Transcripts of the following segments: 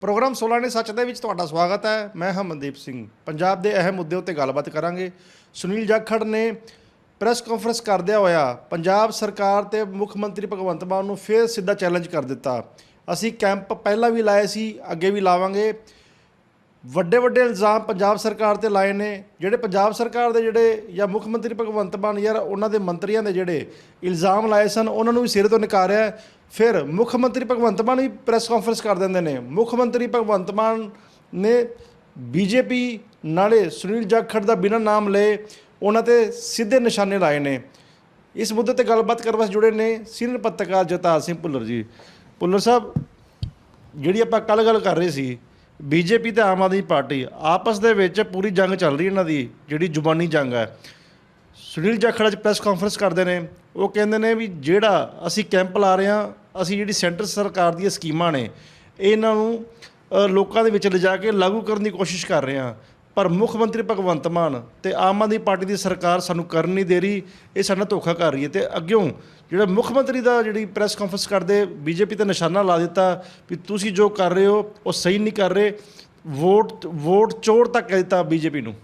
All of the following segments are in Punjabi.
ਪ੍ਰੋਗਰਾਮ 16 ਨੇ ਸੱਚ ਦੇ ਵਿੱਚ ਤੁਹਾਡਾ ਸਵਾਗਤ ਹੈ। ਮੈਂ ਹਾਂ ਮਨਦੀਪ ਸਿੰਘ। ਪੰਜਾਬ ਦੇ ਅਹਿਮ ਮੁੱਦੇ ਉੱਤੇ ਗੱਲਬਾਤ ਕਰਾਂਗੇ। ਸੁਨੀਲ ਜਾਖੜ ਨੇ ਪ੍ਰੈਸ ਕਾਨਫਰੰਸ ਕਰਦਿਆਂ ਹੋਇਆ ਪੰਜਾਬ ਸਰਕਾਰ ਤੇ ਮੁੱਖ ਮੰਤਰੀ ਭਗਵੰਤ ਮਾਨ ਨੂੰ ਫੇਰ ਸਿੱਧਾ ਚੈਲੰਜ ਕਰ ਦਿੱਤਾ। ਅਸੀਂ ਕੈਂਪ ਪਹਿਲਾਂ ਵੀ ਲਾਏ ਸੀ, ਅੱਗੇ ਵੀ ਲਾਵਾਂਗੇ। ਵੱਡੇ ਵੱਡੇ ਇਲਜ਼ਾਮ ਪੰਜਾਬ ਸਰਕਾਰ ਤੇ ਲਾਏ ਨੇ, ਜਿਹੜੇ ਪੰਜਾਬ ਸਰਕਾਰ ਦੇ ਜਿਹੜੇ ਜਾਂ ਮੁੱਖ ਮੰਤਰੀ ਭਗਵੰਤ ਮਾਨ ਯਾਰ, ਉਹਨਾਂ ਦੇ ਮੰਤਰੀਆਂ ਦੇ ਜਿਹੜੇ ਇਲਜ਼ਾਮ ਲਾਏ ਸਨ, ਉਹਨਾਂ ਨੂੰ ਵੀ ਸਿਰੇ ਤੋਂ ਨਕਾਰਿਆ। ਫਿਰ ਮੁੱਖ ਮੰਤਰੀ ਭਗਵੰਤ ਮਾਨ ਵੀ ਪ੍ਰੈਸ ਕਾਨਫਰੰਸ ਕਰ ਦਿੰਦੇ ਨੇ। ਮੁੱਖ ਮੰਤਰੀ ਭਗਵੰਤ ਮਾਨ ਨੇ ਬੀਜੇਪੀ ਨਾਲੇ ਸੁਨੀਲ ਜਾਖੜ ਦਾ ਬਿਨਾਂ ਨਾਮ ਲਏ ਉਹਨਾਂ ਤੇ ਸਿੱਧੇ ਨਿਸ਼ਾਨੇ ਲਾਏ ਨੇ। ਇਸ ਮੁੱਦੇ ਤੇ ਗੱਲਬਾਤ ਕਰਨ ਵਾਸਤੇ ਜੁੜੇ ਨੇ ਸੀਨੀਅਰ ਪੱਤਰਕਾਰ ਜਗਤਾਰ ਸਿੰਘ ਭੁੱਲਰ ਜੀ। ਭੁੱਲਰ ਸਾਹਿਬ, ਜਿਹੜੀ ਆਪਾਂ ਕੱਲ ਗੱਲ ਕਰ ਰਹੇ ਸੀ ਬੀਜੇਪੀ ਤੇ ਆਮ ਆਦਮੀ ਪਾਰਟੀ ਆਪਸ ਦੇ ਵਿੱਚ ਪੂਰੀ ਜੰਗ ਚੱਲ ਰਹੀ ਇਹਨਾਂ ਦੀ, ਜਿਹੜੀ ਜ਼ੁਬਾਨੀ ਜੰਗ ਹੈ। ਸੁਨੀਲ ਜਾਖੜ ਅੱਜ ਪ੍ਰੈਸ ਕਾਨਫਰੰਸ ਕਰਦੇ ਨੇ। ਉਹ ਕਹਿੰਦੇ ਨੇ ਵੀ ਜਿਹੜਾ ਅਸੀਂ ਕੈਂਪ ਲਾ ਰਹੇ ਹਾਂ, ਅਸੀਂ ਜਿਹੜੀ ਸੈਂਟਰ ਸਰਕਾਰ ਦੀਆਂ ਸਕੀਮਾਂ ਨੇ, ਇਹਨਾਂ ਨੂੰ ਲੋਕਾਂ ਦੇ ਵਿੱਚ ਲਿਜਾ ਕੇ ਲਾਗੂ ਕਰਨ ਦੀ ਕੋਸ਼ਿਸ਼ ਕਰ ਰਹੇ ਹਾਂ। ਪਰ ਮੁੱਖ ਮੰਤਰੀ ਭਗਵੰਤ ਮਾਨ ਤੇ ਆਮ ਆਦਮੀ ਪਾਰਟੀ ਦੀ ਸਰਕਾਰ ਸਾਨੂੰ ਕਰਨ ਨਹੀਂ ਦੇ ਰਹੀ, ਇਹ ਸਾਡਾ ਧੋਖਾ ਕਰ ਰਹੀ ਹੈ ਤੇ ਅੱਗਿਓਂ ਜਿਹੜਾ ਮੁੱਖ ਮੰਤਰੀ ਦਾ ਜਿਹੜੀ ਪ੍ਰੈਸ ਕਾਨਫਰੰਸ ਕਰਦੇ, ਬੀਜੇਪੀ ਤੇ ਨਿਸ਼ਾਨਾ ਲਾ ਦਿੱਤਾ ਵੀ ਤੁਸੀਂ ਜੋ ਕਰ ਰਹੇ ਹੋ, ਉਹ ਸਹੀ ਨਹੀਂ ਕਰ ਰਹੇ, ਵੋਟ ਵੋਟ ਚੋਰ ਤੱਕ ਕਹਿ ਦਿੱਤਾ ਬੀਜੇਪੀ ਨੂੰ।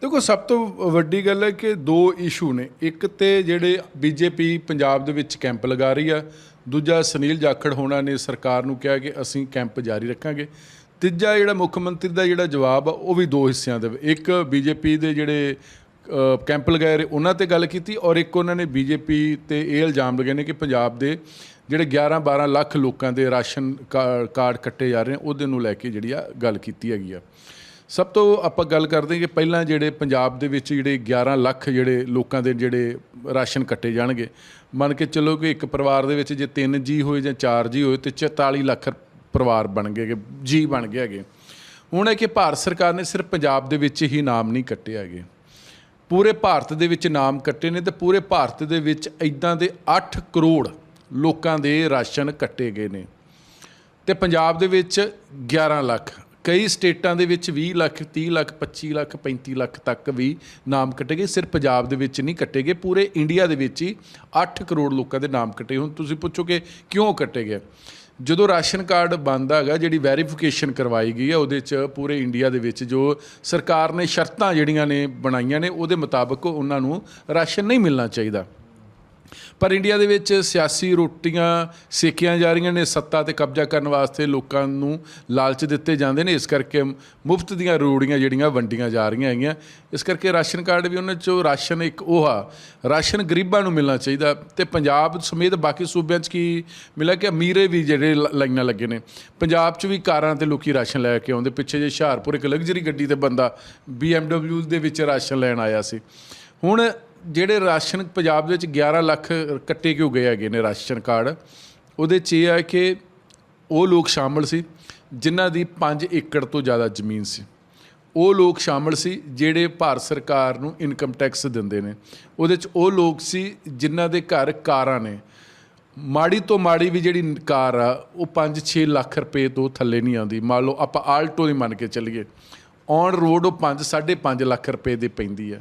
ਦੇਖੋ, ਸਭ ਤੋਂ ਵੱਡੀ ਗੱਲ ਹੈ ਕਿ ਦੋ ਇਸ਼ੂ ਨੇ। ਇੱਕ ਤੇ ਜਿਹੜੇ ਬੀਜੇਪੀ ਪੰਜਾਬ ਦੇ ਵਿੱਚ ਕੈਂਪ ਲਗਾ ਰਹੀ ਆ, ਦੂਜਾ ਸੁਨੀਲ ਜਾਖੜ ਹੋਣਾ ਨੇ ਸਰਕਾਰ ਨੂੰ ਕਿਹਾ ਕਿ ਅਸੀਂ ਕੈਂਪ ਜਾਰੀ ਰੱਖਾਂਗੇ। ਤੀਜਾ ਜਿਹੜਾ ਮੁੱਖ ਮੰਤਰੀ ਦਾ ਜਿਹੜਾ ਜਵਾਬ ਆ, ਉਹ ਵੀ ਦੋ ਹਿੱਸਿਆਂ ਦੇ ਇੱਕ ਬੀਜੇਪੀ ਦੇ ਜਿਹੜੇ ਕੈਂਪ ਲਗਾਏ ਰਹੇ, ਉਹਨਾਂ ਤੇ ਗੱਲ ਕੀਤੀ ਔਰ ਇੱਕ ਉਹਨਾਂ ਨੇ ਬੀਜੇਪੀ ਤੇ ਇਹ ਇਲਜ਼ਾਮ ਲਗਾਏ ਨੇ ਕਿ ਪੰਜਾਬ ਦੇ ਜਿਹੜੇ 11 12 ਲੱਖ ਲੋਕਾਂ ਦੇ ਰਾਸ਼ਨ ਕਾ- ਕਾਰਡ ਕੱਟੇ ਜਾ ਰਹੇ ਨੇ, ਉਹਦੇ ਨੂੰ ਲੈ ਕੇ ਜਿਹੜੀ ਆ ਗੱਲ ਕੀਤੀ ਹੈਗੀ ਆ। ਸਭ ਤੋਂ ਆਪਾਂ ਗੱਲ ਕਰਦੇ ਹਾਂ ਕਿ ਪਹਿਲਾਂ ਜਿਹੜੇ ਪੰਜਾਬ ਦੇ ਵਿੱਚ ਜਿਹੜੇ 11 ਲੱਖ ਜਿਹੜੇ ਲੋਕਾਂ ਦੇ ਜਿਹੜੇ ਰਾਸ਼ਨ ਕੱਟੇ ਜਾਣਗੇ, ਮੰਨ ਕੇ ਚੱਲੋ ਕਿ ਇੱਕ ਪਰਿਵਾਰ ਦੇ ਵਿੱਚ ਜੇ 3 ਜੀ ਹੋਏ ਜਾਂ 4 ਜੀ ਹੋਏ ਤੇ 44 ਲੱਖ ਪਰਿਵਾਰ ਬਣ ਗਏ ਜੀ ਬਣ ਗਏ ਹੈਗੇ। ਹੁਣ ਹੈ ਕਿ ਭਾਰਤ ਸਰਕਾਰ ਨੇ ਸਿਰਫ ਪੰਜਾਬ ਦੇ ਵਿੱਚ ਹੀ ਨਾਮ ਨਹੀਂ ਕੱਟੇ ਹੈਗੇ। ਪੂਰੇ ਭਾਰਤ ਦੇ ਵਿੱਚ ਨਾਮ ਕੱਟੇ ਨੇ ਤੇ ਪੂਰੇ ਭਾਰਤ ਦੇ ਵਿੱਚ ਇਦਾਂ ਦੇ 8 ਕਰੋੜ ਲੋਕਾਂ ਦੇ ਰਾਸ਼ਨ ਕੱਟੇ ਗਏ ਨੇ। ਤੇ ਪੰਜਾਬ ਦੇ ਵਿੱਚ 11 ਲੱਖ, ਕਈ ਸਟੇਟਾਂ ਦੇ ਵਿੱਚ 20 ਲੱਖ 30 ਲੱਖ 25 ਲੱਖ 35 ਲੱਖ ਤੱਕ ਵੀ ਨਾਮ ਕੱਟੇ ਗਏ। ਸਿਰਫ ਪੰਜਾਬ ਦੇ ਵਿੱਚ ਨਹੀਂ ਕੱਟੇ ਗਏ, ਪੂਰੇ ਇੰਡੀਆ ਦੇ ਵਿੱਚ ਹੀ 8 ਕਰੋੜ ਲੋਕਾਂ ਦੇ ਨਾਮ ਕੱਟੇ। ਹੁਣ ਤੁਸੀਂ ਪੁੱਛੋਗੇ ਕਿਉਂ ਕੱਟੇ ਗਏ? ਜਦੋਂ ਰਾਸ਼ਨ ਕਾਰਡ ਬਣਦਾ ਹੈਗਾ, ਜਿਹੜੀ ਵੈਰੀਫਿਕੇਸ਼ਨ ਕਰਵਾਈ ਗਈ ਹੈ, ਉਹਦੇ 'ਚ ਪੂਰੇ ਇੰਡੀਆ ਦੇ ਵਿੱਚ ਜੋ ਸਰਕਾਰ ਨੇ ਸ਼ਰਤਾਂ ਜਿਹੜੀਆਂ ਨੇ ਬਣਾਈਆਂ ਨੇ, ਉਹਦੇ ਮੁਤਾਬਕ ਉਹਨਾਂ ਨੂੰ ਰਾਸ਼ਨ ਨਹੀਂ ਮਿਲਣਾ ਚਾਹੀਦਾ। ਪਰ ਇੰਡੀਆ ਦੇ ਵਿੱਚ ਸਿਆਸੀ ਰੋਟੀਆਂ ਸੇਕੀਆਂ ਜਾ ਰਹੀਆਂ ਨੇ, ਸੱਤਾ ਤੇ ਕਬਜ਼ਾ ਕਰਨ ਵਾਸਤੇ ਲੋਕਾਂ ਨੂੰ ਲਾਲਚ ਦਿੱਤੇ ਜਾਂਦੇ ਨੇ। ਇਸ ਕਰਕੇ ਮੁਫਤ ਦੀਆਂ ਰੋੜੀਆਂ ਜਿਹੜੀਆਂ ਵੰਡੀਆਂ ਜਾ ਰਹੀਆਂ ਹੈਗੀਆਂ। ਇਸ ਕਰਕੇ ਰਾਸ਼ਨ ਕਾਰਡ ਵੀ ਉਹਨਾਂ ਚੋਂ ਰਾਸ਼ਨ ਇੱਕ ਉਹ ਆ, ਰਾਸ਼ਨ ਗਰੀਬਾਂ ਨੂੰ ਮਿਲਣਾ ਚਾਹੀਦਾ ਤੇ ਪੰਜਾਬ ਸਮੇਤ ਬਾਕੀ ਸੂਬਿਆਂ 'ਚ ਕੀ ਮਿਲਿਆ ਕਿ ਅਮੀਰੇ ਵੀ ਜਿਹੜੇ ਲ- ਲਾਈਨਾਂ ਲੱਗੇ ਨੇ। ਪੰਜਾਬ 'ਚ ਵੀ ਕਾਰਾਂ ਤੇ ਲੋਕੀ ਰਾਸ਼ਨ ਲੈ ਕੇ ਆਉਂਦੇ। ਪਿੱਛੇ ਜੇ ਹੁਸ਼ਿਆਰਪੁਰ ਇੱਕ ਲਗਜ਼ਰੀ ਗੱਡੀ ਤੇ ਬੰਦਾ BMW ਦੇ ਵਿੱਚ ਰਾਸ਼ਨ ਲੈਣ ਆਇਆ ਸੀ। ਹੁਣ ਜਿਹੜੇ ਰਾਸ਼ਨ ਪੰਜਾਬ ਦੇ ਵਿੱਚ 11 ਲੱਖ ਕੱਟੇ ਕਿਉਂ ਗਏ ਹੈਗੇ ਨੇ ਰਾਸ਼ਨ ਕਾਰਡ, ਉਹਦੇ 'ਚ ਇਹ ਆ ਕਿ ਉਹ ਲੋਕ ਸ਼ਾਮਲ ਸੀ ਜਿਨ੍ਹਾਂ ਦੀ 5 ਏਕੜ ਤੋਂ ਜ਼ਿਆਦਾ ਜ਼ਮੀਨ ਸੀ। ਉਹ ਲੋਕ ਸ਼ਾਮਲ ਸੀ ਜਿਹੜੇ ਭਾਰਤ ਸਰਕਾਰ ਨੂੰ ਇਨਕਮ ਟੈਕਸ ਦਿੰਦੇ ਨੇ। ਉਹਦੇ 'ਚ ਉਹ ਲੋਕ ਸੀ ਜਿਨ੍ਹਾਂ ਦੇ ਘਰ ਕਾਰਾਂ ਨੇ। ਮਾੜੀ ਤੋਂ ਮਾੜੀ ਵੀ ਜਿਹੜੀ ਕਾਰ ਆ, ਉਹ 5-6 ਲੱਖ ਰੁਪਏ ਤੋਂ ਥੱਲੇ ਨਹੀਂ ਆਉਂਦੀ। ਮੰਨ ਲਓ ਆਪਾਂ ਆਲਟੋ ਦੀ ਮੰਨ ਕੇ ਚੱਲੀਏ। ਔਨ ਰੋਡ ਉਹ 5-5.5 ਲੱਖ ਰੁਪਏ ਦੀ ਪੈਂਦੀ ਆ।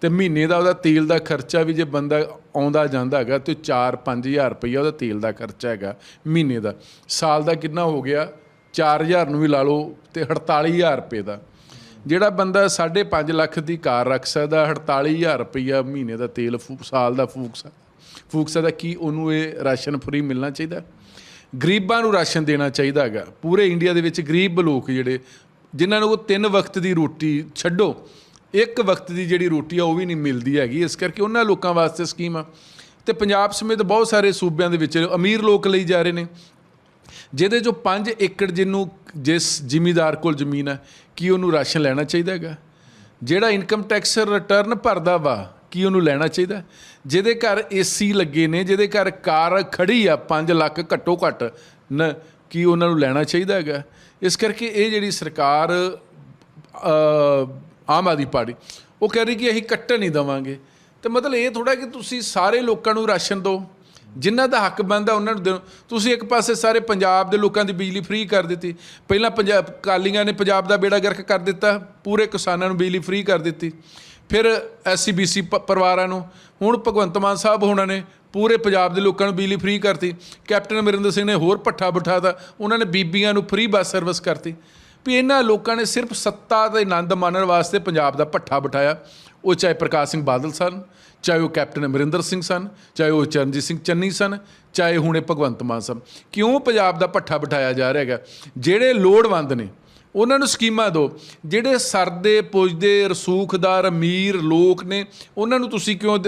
ਤੇ ਮਹੀਨੇ ਦਾ ਉਹਦਾ ਤੇਲ ਦਾ ਖਰਚਾ ਵੀ ਜੇ ਬੰਦਾ ਆਉਂਦਾ ਜਾਂਦਾ ਹੈਗਾ ਤੇ 4-5000 ਰੁਪਈਆ ਉਹਦਾ ਤੇਲ ਦਾ ਖਰਚਾ ਹੈਗਾ ਮਹੀਨੇ ਦਾ। ਸਾਲ ਦਾ ਕਿੰਨਾ ਹੋ ਗਿਆ? 4000 ਨੂੰ ਵੀ ਲਾ ਲਓ ਤੇ 48000 ਰੁਪਏ ਦਾ। ਜਿਹੜਾ ਬੰਦਾ 5.5 ਲੱਖ ਦੀ ਕਾਰ ਰੱਖ ਸਕਦਾ 48000 ਰੁਪਈਆ ਮਹੀਨੇ ਦਾ ਤੇਲ ਫੂ- ਸਾਲ ਦਾ ਫੂਕ ਸਕਦਾ ਫੂਕ ਸਕਦਾ, ਕੀ ਉਹਨੂੰ ਇਹ ਰਾਸ਼ਨ ਫ੍ਰੀ ਮਿਲਣਾ ਚਾਹੀਦਾ? ਗਰੀਬਾਂ ਨੂੰ ਰਾਸ਼ਨ ਦੇਣਾ ਚਾਹੀਦਾ ਹੈਗਾ। ਪੂਰੇ ਇੰਡੀਆ ਦੇ ਵਿੱਚ ਗਰੀਬ ਲੋਕ ਜਿਹੜੇ, ਜਿਨ੍ਹਾਂ ਨੂੰ ਉਹ ਤਿੰਨ ਵਕਤ ਦੀ ਰੋਟੀ ਛੱਡੋ ਇੱਕ ਵਕਤ ਦੀ ਜਿਹੜੀ ਰੋਟੀ ਆ ਉਹ ਵੀ ਨਹੀਂ ਮਿਲਦੀ ਹੈਗੀ, ਇਸ ਕਰਕੇ ਉਹਨਾਂ ਲੋਕਾਂ ਵਾਸਤੇ ਸਕੀਮ ਆ। ਤੇ ਪੰਜਾਬ ਸਮੇਤ ਬਹੁਤ ਸਾਰੇ ਸੂਬਿਆਂ ਦੇ ਵਿੱਚ ਅਮੀਰ ਲੋਕ ਲਈ ਜਾ ਰਹੇ ਨੇ, ਜਿਹਦੇ ਚੋਂ 5 ਏਕੜ ਜਿਹਨੂੰ ਜਿਸ ਜ਼ਿਮੀਦਾਰ ਕੋਲ ਜ਼ਮੀਨ ਹੈ ਕੀ ਉਹਨੂੰ ਰਾਸ਼ਨ ਲੈਣਾ ਚਾਹੀਦਾ ਹੈਗਾ? ਜਿਹੜਾ ਇਨਕਮ ਟੈਕਸ ਰਿਟਰਨ ਭਰਦਾ ਵਾ, ਕੀ ਉਹਨੂੰ ਲੈਣਾ ਚਾਹੀਦਾ? ਜਿਹਦੇ ਘਰ ਏਸੀ ਲੱਗੇ ਨੇ, ਜਿਹਦੇ ਘਰ ਕਾਰ ਖੜੀ ਆ 5 ਲੱਖ ਘੱਟੋ ਘੱਟ, ਨ, ਕੀ ਉਹਨਾਂ ਨੂੰ ਲੈਣਾ ਚਾਹੀਦਾ ਹੈਗਾ? ਇਸ ਕਰਕੇ ਇਹ ਜਿਹੜੀ ਸਰਕਾਰ ਆਮ ਆਦਮੀ ਪਾਰਟੀ, ਉਹ ਕਹਿ ਰਹੀ ਕਿ ਅਸੀਂ ਕੱਟਣ ਨਹੀਂ ਦਵਾਂਗੇ। ਤੇ ਮਤਲਬ ਇਹ ਥੋੜਾ ਕਿ ਤੁਸੀਂ ਸਾਰੇ ਲੋਕਾਂ ਨੂੰ ਰਾਸ਼ਨ ਦਿਓ, ਜਿਨ੍ਹਾਂ ਦਾ ਹੱਕ ਬਣਦਾ ਉਹਨਾਂ ਨੂੰ ਦਿਓ। ਤੁਸੀਂ ਇੱਕ ਪਾਸੇ ਸਾਰੇ ਪੰਜਾਬ ਦੇ ਲੋਕਾਂ ਦੀ ਬਿਜਲੀ ਫ੍ਰੀ ਕਰ ਦਿੱਤੀ। ਪਹਿਲਾਂ ਪੰਜਾਬ ਕਾਲੀਆਂ ਨੇ ਪੰਜਾਬ ਦਾ ਬੇੜਾ ਗਰਕ ਕਰ ਦਿੱਤਾ, ਪੂਰੇ ਕਿਸਾਨਾਂ ਨੂੰ ਬਿਜਲੀ ਫ੍ਰੀ ਕਰ ਦਿੱਤੀ। ਫਿਰ ਐਸਸੀਬੀਸੀ ਪਰਿਵਾਰਾਂ ਨੂੰ, ਹੁਣ ਭਗਵੰਤ ਮਾਨ ਸਾਹਿਬ ਹੋਣਾ ਨੇ ਪੂਰੇ ਪੰਜਾਬ ਦੇ ਲੋਕਾਂ ਨੂੰ ਬਿਜਲੀ ਫ੍ਰੀ ਕਰਤੀ। ਕੈਪਟਨ ਅਮਰਿੰਦਰ ਸਿੰਘ ਨੇ ਹੋਰ ਪੱਠਾ ਬਿਠਾਤਾ, ਉਹਨਾਂ ਨੇ ਬੀਬੀਆਂ ਨੂੰ ਫ੍ਰੀ ਬੱਸ ਸਰਵਿਸ ਕਰਤੀ। ਵੀ ਇਹਨਾਂ ਲੋਕਾਂ ਨੇ ਸਿਰਫ ਸੱਤਾ ਦਾ ਆਨੰਦ ਮਾਣਨ ਵਾਸਤੇ ਪੰਜਾਬ ਦਾ ਪੱਠਾ ਬਿਠਾਇਆ। ਉਹ ਚਾਹੇ ਪ੍ਰਕਾਸ਼ ਸਿੰਘ ਬਾਦਲ ਸਨ, ਚਾਹੇ ਉਹ ਕੈਪਟਨ ਅਮਰਿੰਦਰ ਸਿੰਘ ਸਨ, ਚਾਹੇ ਉਹ ਚਰਨਜੀਤ ਸਿੰਘ ਚੰਨੀ ਸਨ, ਚਾਹੇ ਹੁਣੇ ਭਗਵੰਤ ਮਾਨ ਸਨ। ਕਿਉਂ ਪੰਜਾਬ ਦਾ ਪੱਠਾ ਬਿਠਾਇਆ ਜਾ ਰਿਹਾ ਹੈਗਾ? ਜਿਹੜੇ ਲੋੜਵੰਦ ਨੇ ਉਹਨਾਂ ਨੂੰ ਸਕੀਮਾਂ ਦਿਓ। ਜਿਹੜੇ ਸਰਦੇ, ਪੁੱਜਦੇ, ਰਸੂਖਦਾਰ, ਅਮੀਰ ਲੋਕ ਨੇ, ਉਹਨਾਂ ਨੂੰ ਤੁਸੀਂ ਕਿਉਂ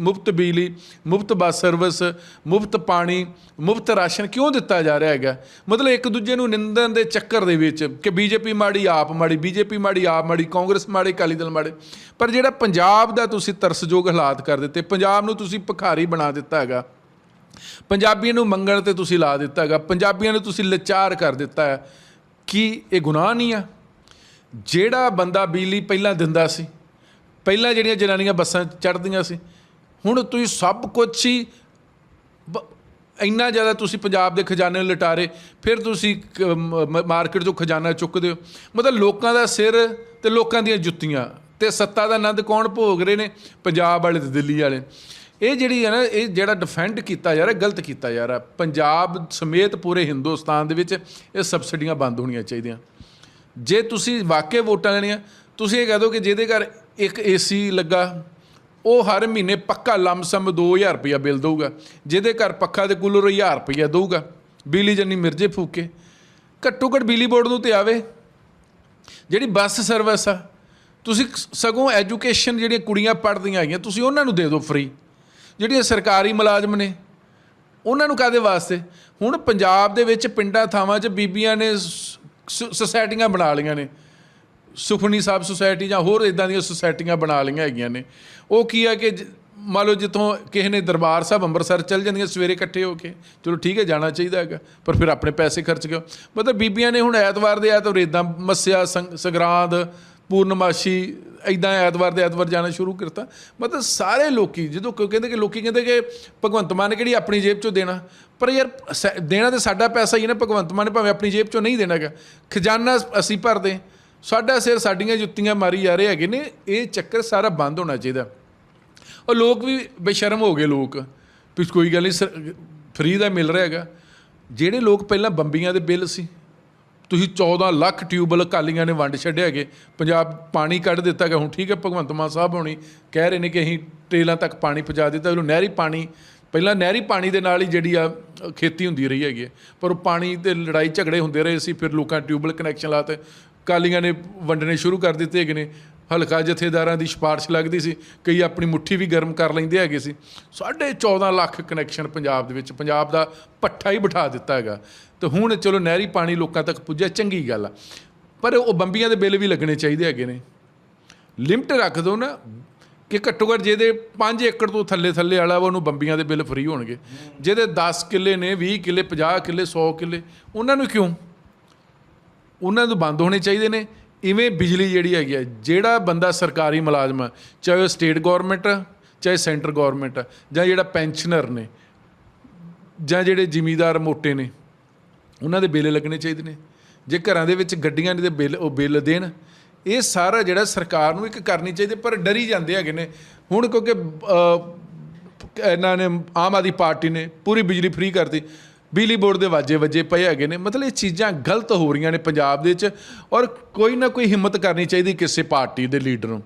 ਮੁਫਤ ਬਿਜਲੀ, ਮੁਫਤ ਬੱਸ ਸਰਵਿਸ, ਮੁਫਤ ਪਾਣੀ, ਮੁਫਤ ਰਾਸ਼ਨ ਕਿਉਂ ਦਿੱਤਾ ਜਾ ਰਿਹਾ ਹੈਗਾ? ਮਤਲਬ ਇੱਕ ਦੂਜੇ ਨੂੰ ਨਿੰਦਣ ਦੇ ਚੱਕਰ ਦੇ ਵਿੱਚ ਕਿ ਬੀਜੇਪੀ ਮਾੜੀ, ਆਪ ਮਾੜੀ, ਬੀਜੇਪੀ ਮਾੜੀ, ਆਪ ਮਾੜੀ, ਕਾਂਗਰਸ ਮਾੜੀ, ਅਕਾਲੀ ਦਲ ਮਾੜੇ। ਪਰ ਜਿਹੜਾ ਪੰਜਾਬ ਦਾ ਤੁਸੀਂ ਤਰਸਯੋਗ ਹਾਲਾਤ ਕਰ ਦਿੱਤੇ, ਪੰਜਾਬ ਨੂੰ ਤੁਸੀਂ ਭਖਾਰੀ ਬਣਾ ਦਿੱਤਾ ਹੈਗਾ। ਪੰਜਾਬੀਆਂ ਨੂੰ ਮੰਗਣ ਤੇ ਤੁਸੀਂ ਲਾ ਦਿੱਤਾ ਹੈਗਾ, ਪੰਜਾਬੀਆਂ ਨੂੰ ਤੁਸੀਂ ਲਾਚਾਰ ਕਰ ਦਿੱਤਾ ਹੈ। ਕੀ ਇਹ ਗੁਨਾਹ ਨਹੀਂ ਆ? ਜਿਹੜਾ ਬੰਦਾ ਬਿਜਲੀ ਪਹਿਲਾਂ ਦਿੰਦਾ ਸੀ, ਪਹਿਲਾਂ ਜਿਹੜੀਆਂ ਜਨਾਨੀਆਂ ਬੱਸਾਂ ਚੜ੍ਹਦੀਆਂ ਸੀ, ਹੁਣ ਤੁਸੀਂ ਸਭ ਕੁਝ ਹੀ ਬ- ਇੰਨਾ ਜ਼ਿਆਦਾ ਤੁਸੀਂ ਪੰਜਾਬ ਦੇ ਖਜ਼ਾਨੇ ਨੂੰ ਲਟਾਰੇ, ਫਿਰ ਤੁਸੀਂ ਮਾਰਕੀਟ ਚੋਂ ਖਜ਼ਾਨਾ ਚੁੱਕਦੇ ਹੋ। ਮਤਲਬ ਲੋਕਾਂ ਦਾ ਸਿਰ ਤੇ ਲੋਕਾਂ ਦੀਆਂ ਜੁੱਤੀਆਂ, ਤੇ ਸੱਤਾ ਦਾ ਆਨੰਦ ਕੌਣ ਭੋਗ ਰਹੇ ਨੇ? ਪੰਜਾਬ ਵਾਲੇ ਤੇ ਦਿੱਲੀ ਵਾਲੇ। ਇਹ ਜਿਹੜੀ ਹੈ ਨਾ, ਇਹ ਜਿਹੜਾ ਡਿਫੈਂਡ ਕੀਤਾ ਜਾ ਰਿਹਾ, ਗਲਤ ਕੀਤਾ ਜਾ ਰਿਹਾ। ਪੰਜਾਬ ਸਮੇਤ ਪੂਰੇ ਹਿੰਦੁਸਤਾਨ ਦੇ ਵਿੱਚ ਇਹ ਸਬਸਿਡੀਆਂ ਬੰਦ ਹੋਣੀਆਂ ਚਾਹੀਦੀਆਂ। ਜੇ ਤੁਸੀਂ ਵਾਕਿਆ ਵੋਟਾਂ ਲੈਣੀਆਂ, ਤੁਸੀਂ ਇਹ ਕਹਿ ਦਿਓ ਕਿ ਜਿਹਦੇ ਘਰ ਇੱਕ ਏਸੀ ਲੱਗਾ, ਉਹ ਹਰ ਮਹੀਨੇ ਪੱਕਾ ਲੰਮਸਮ 2000 ਰੁਪਇਆ ਬਿੱਲ ਦਊਗਾ। ਜਿਹਦੇ ਘਰ ਪੱਖਾ ਤੇ ਕੂਲਰ 1000 ਰੁਪਇਆ ਦਊਗਾ। ਬਿਜਲੀ ਜੰਨੀ ਮਿਰਜੇ ਫੂਕੇ। ਘੱਟੋ ਘੱਟ ਬਿਜਲੀ ਬੋਰਡ ਨੂੰ ਤੇ ਆਵੇ। ਜਿਹੜੀ ਬੱਸ ਸਰਵਿਸ ਆ, ਤੁਸੀਂ ਸਗੋਂ ਐਜੂਕੇਸ਼ਨ ਜਿਹੜੀਆਂ ਕੁੜੀਆਂ ਪੜ੍ਹਦੀਆਂ ਹੈਗੀਆਂ, ਤੁਸੀਂ ਉਹਨਾਂ ਨੂੰ ਦੇ ਦਿਓ ਫ੍ਰੀ ਜਿਹੜੀਆਂ ਸਰਕਾਰੀ ਮੁਲਾਜ਼ਮ ਨੇ, ਉਹਨਾਂ ਨੂੰ ਕਾਦੇ ਵਾਸਤੇ? ਹੁਣ ਪੰਜਾਬ ਦੇ ਵਿੱਚ ਪਿੰਡਾਂ ਥਾਵਾਂ 'ਚ ਬੀਬੀਆਂ ਨੇ ਸ- ਸੁਸਾਇਟੀਆਂ ਬਣਾ ਲਈਆਂ ਨੇ। ਸੁਖਣੀ ਸਾਹਿਬ ਸੁਸਾਇਟੀ ਜਾਂ ਹੋਰ ਇਦਾਂ ਦੀਆਂ ਸੁਸਾਇਟੀਆਂ ਬਣਾ ਲਈਆਂ ਹੈਗੀਆਂ ਨੇ। ਉਹ ਕੀ ਆ ਕਿ ਜ- ਮੰਨ ਲਓ ਜਿੱਥੋਂ ਕਿਸੇ ਨੇ ਦਰਬਾਰ ਸਾਹਿਬ ਅੰਮ੍ਰਿਤਸਰ ਚੱਲ ਜਾਂਦੀਆਂ ਸਵੇਰੇ ਇਕੱਠੇ ਹੋ ਕੇ, ਚਲੋ ਠੀਕ ਹੈ, ਜਾਣਾ ਚਾਹੀਦਾ ਹੈਗਾ, ਪਰ ਫਿਰ ਆਪਣੇ ਪੈਸੇ ਖਰਚ ਗਏ ਮਤਲਬ ਬੀਬੀਆਂ ਨੇ ਹੁਣ ਐਤਵਾਰ ਦੇ ਐਤਵਾਰ ਇਦਾਂ ਮੱਸਿਆ, ਸੰਗ- ਸੰਗਰਾਂਦ ਪੂਰਨਮਾਸ਼ੀ ਇਦਾਂ ਐਤਵਾਰ ਦੇ ਐਤਵਾਰ ਜਾਣਾ ਸ਼ੁਰੂ ਕਰਤਾ। ਮਤਲਬ ਸਾਰੇ ਲੋਕੀ, ਜਦੋਂ ਕੋਈ ਕਹਿੰਦੇ ਕਿ ਲੋਕੀ ਕਹਿੰਦੇ ਕਿ ਭਗਵੰਤ ਮਾਨ ਨੇ ਕਿਹੜੀ ਆਪਣੀ ਜੇਬ ਚੋਂ ਦੇਣਾ? ਪਰ ਯਾਰ, ਸ- ਦੇਣਾ ਤੇ ਸਾਡਾ ਪੈਸਾ ਹੀ ਨਾ, ਭਗਵੰਤ ਮਾਨ ਨੇ ਭਾਵੇਂ ਆਪਣੀ ਜੇਬ ਚੋਂ ਨਹੀਂ ਦੇਣਾ ਹੈਗਾ। ਖਜ਼ਾਨਾ ਅਸੀਂ ਭਰਦੇ ਸਾਡਾ ਸਿਰ ਸਾਡੀਆਂ ਜੁੱਤੀਆਂ ਮਾਰੀ ਜਾ ਰਹੇ ਹੈਗੇ ਨੇ, ਇਹ ਚੱਕਰ ਸਾਰਾ ਬੰਦ ਹੋਣਾ ਚਾਹੀਦਾ। ਉਹ ਲੋਕ ਵੀ ਬੇਸ਼ਰਮ ਹੋ ਗਏ ਲੋਕ, ਵੀ ਕੋਈ ਗੱਲ ਨਹੀਂ ਫ੍ਰੀ ਦਾ ਮਿਲ ਰਿਹਾ ਹੈਗਾ। ਜਿਹੜੇ ਲੋਕ ਪਹਿਲਾਂ ਬੰਬੀਆਂ ਦੇ ਬਿੱਲ ਸੀ ਤੁਸੀਂ 14 ਲੱਖ ਟਿਊਬਲ ਕਾਲੀਆਂ ਨੇ ਵੰਡ ਛੱਡਿਆ ਹੈਗੇ। ਪੰਜਾਬ ਪਾਣੀ ਕੱਢ ਦਿੱਤਾ ਗਿਆ। ਹੁਣ ਠੀਕ ਹੈ, ਭਗਵੰਤ ਮਾਨ ਸਾਹਿਬ ਹੋਣੀ ਕਹਿ ਰਹੇ ਨੇ ਕਿ ਅਸੀਂ ਟ੍ਰੇਲਾਂ ਤੱਕ ਪਾਣੀ ਪਹੁੰਚਾ ਦਿੱਤਾ। ਉਹਨੂੰ ਨਹਿਰੀ ਪਾਣੀ, ਪਹਿਲਾਂ ਨਹਿਰੀ ਪਾਣੀ ਦੇ ਨਾਲ ਹੀ ਜਿਹੜੀ ਆ ਖੇਤੀ ਹੁੰਦੀ ਰਹੀ ਹੈਗੀ ਹੈ। ਪਰ ਉਹ ਪਾਣੀ ਤੇ ਲੜਾਈ ਝਗੜੇ ਹੁੰਦੇ ਰਹੇ ਸੀ। ਫਿਰ ਲੋਕਾਂ ਟਿਊਬਲ ਕਨੈਕਸ਼ਨ ਲਾਤੇ। ਕਾਲੀਆਂ ਨੇ ਵੰਡਣੇ ਸ਼ੁਰੂ ਕਰ ਦਿੱਤੇ ਹੈਗੇ ਨੇ। ਹਲਕਾ ਜਥੇਦਾਰਾਂ ਦੀ ਸਿਫਾਰਿਸ਼ ਲੱਗਦੀ ਸੀ, ਕਈ ਆਪਣੀ ਮੁੱਠੀ ਵੀ ਗਰਮ ਕਰ ਲੈਂਦੇ ਹੈਗੇ ਸੀ। ਸਾਢੇ 14 ਲੱਖ ਕਨੈਕਸ਼ਨ ਪੰਜਾਬ ਦੇ ਵਿੱਚ, ਪੰਜਾਬ ਦਾ ਪੱਠਾ ਹੀ ਬਿਠਾ ਦਿੱਤਾ ਹੈਗਾ। ਤੇ ਹੁਣ ਚਲੋ ਨਹਿਰੀ ਪਾਣੀ ਲੋਕਾਂ ਤੱਕ ਪੁੱਜਿਆ, ਚੰਗੀ ਗੱਲ ਆ। ਪਰ ਉਹ ਬੰਬੀਆਂ ਦੇ ਬਿੱਲ ਵੀ ਲੱਗਣੇ ਚਾਹੀਦੇ ਹੈਗੇ ਨੇ। ਲਿਮਟ ਰੱਖ ਦਿਓ ਨਾ, ਕਿ ਘੱਟੋ ਘੱਟ ਜਿਹਦੇ 5 ਏਕੜ ਤੋਂ ਥੱਲੇ ਥੱਲੇ ਵਾਲਾ ਵਾ, ਉਹਨੂੰ ਬੰਬੀਆਂ ਦੇ ਬਿੱਲ ਫ੍ਰੀ ਹੋਣਗੇ। ਜਿਹਦੇ 10 ਕਿੱਲੇ ਨੇ 20 ਕਿੱਲੇ 50 ਕਿੱਲੇ 100 ਕਿੱਲੇ, ਉਹਨਾਂ ਨੂੰ ਕਿਉਂ? ਉਹਨਾਂ ਨੂੰ ਬੰਦ ਹੋਣੇ ਚਾਹੀਦੇ ਨੇ। ਇਵੇਂ ਬਿਜਲੀ ਜਿਹੜੀ ਹੈਗੀ ਹੈ ਜਿਹੜਾ ਬੰਦਾ ਸਰਕਾਰੀ ਮੁਲਾਜ਼ਮ ਹੈ ਚਾਹੇ ਉਹ ਸਟੇਟ ਗਵਰਨਮੈਂਟ ਆ, ਚਾਹੇ ਸੈਂਟਰ ਗਵਰਨਮੈਂਟ ਆ, ਜਾਂ ਜਿਹੜਾ ਪੈਨਸ਼ਨਰ ਨੇ, ਜਾਂ ਜਿਹੜੇ ਜ਼ਿਮੀਦਾਰ ਮੋਟੇ ਨੇ, ਉਹਨਾਂ ਦੇ ਬਿੱਲ ਲੱਗਣੇ ਚਾਹੀਦੇ ਨੇ। ਜੇ ਘਰਾਂ ਦੇ ਵਿੱਚ ਗੱਡੀਆਂ ਦੇ ਬਿੱਲ, ਉਹ ਬਿੱਲ ਦੇਣ, ਇਹ ਸਾਰਾ ਜਿਹੜਾ ਸਰਕਾਰ ਨੂੰ ਇੱਕ ਕਰਨੀ ਚਾਹੀਦੀ, ਪਰ ਡਰੀ ਜਾਂਦੇ ਹੈਗੇ ਨੇ। ਹੁਣ ਕਿਉਂਕਿ ਇਹਨਾਂ ਨੇ ਆਮ ਆਦਮੀ ਪਾਰਟੀ ਨੇ ਪੂਰੀ ਬਿਜਲੀ ਫ੍ਰੀ ਕਰਤੀ। ਬਿਜਲੀ ਬੋਰਡ ਦੇ ਵਾਜੇ ਵੱਜੇ ਪਏ ਹੈਗੇ ਨੇ। ਮਤਲਬ ਇਹ ਚੀਜ਼ਾਂ ਗਲਤ ਹੋ ਰਹੀਆਂ ਨੇ ਪੰਜਾਬ ਦੇ ਵਿੱਚ ਔਰ ਕੋਈ ਨਾ ਕੋਈ ਹਿੰਮਤ ਕਰਨੀ ਚਾਹੀਦੀ ਕਿਸੇ ਪਾਰਟੀ ਦੇ ਲੀਡਰ ਨੂੰ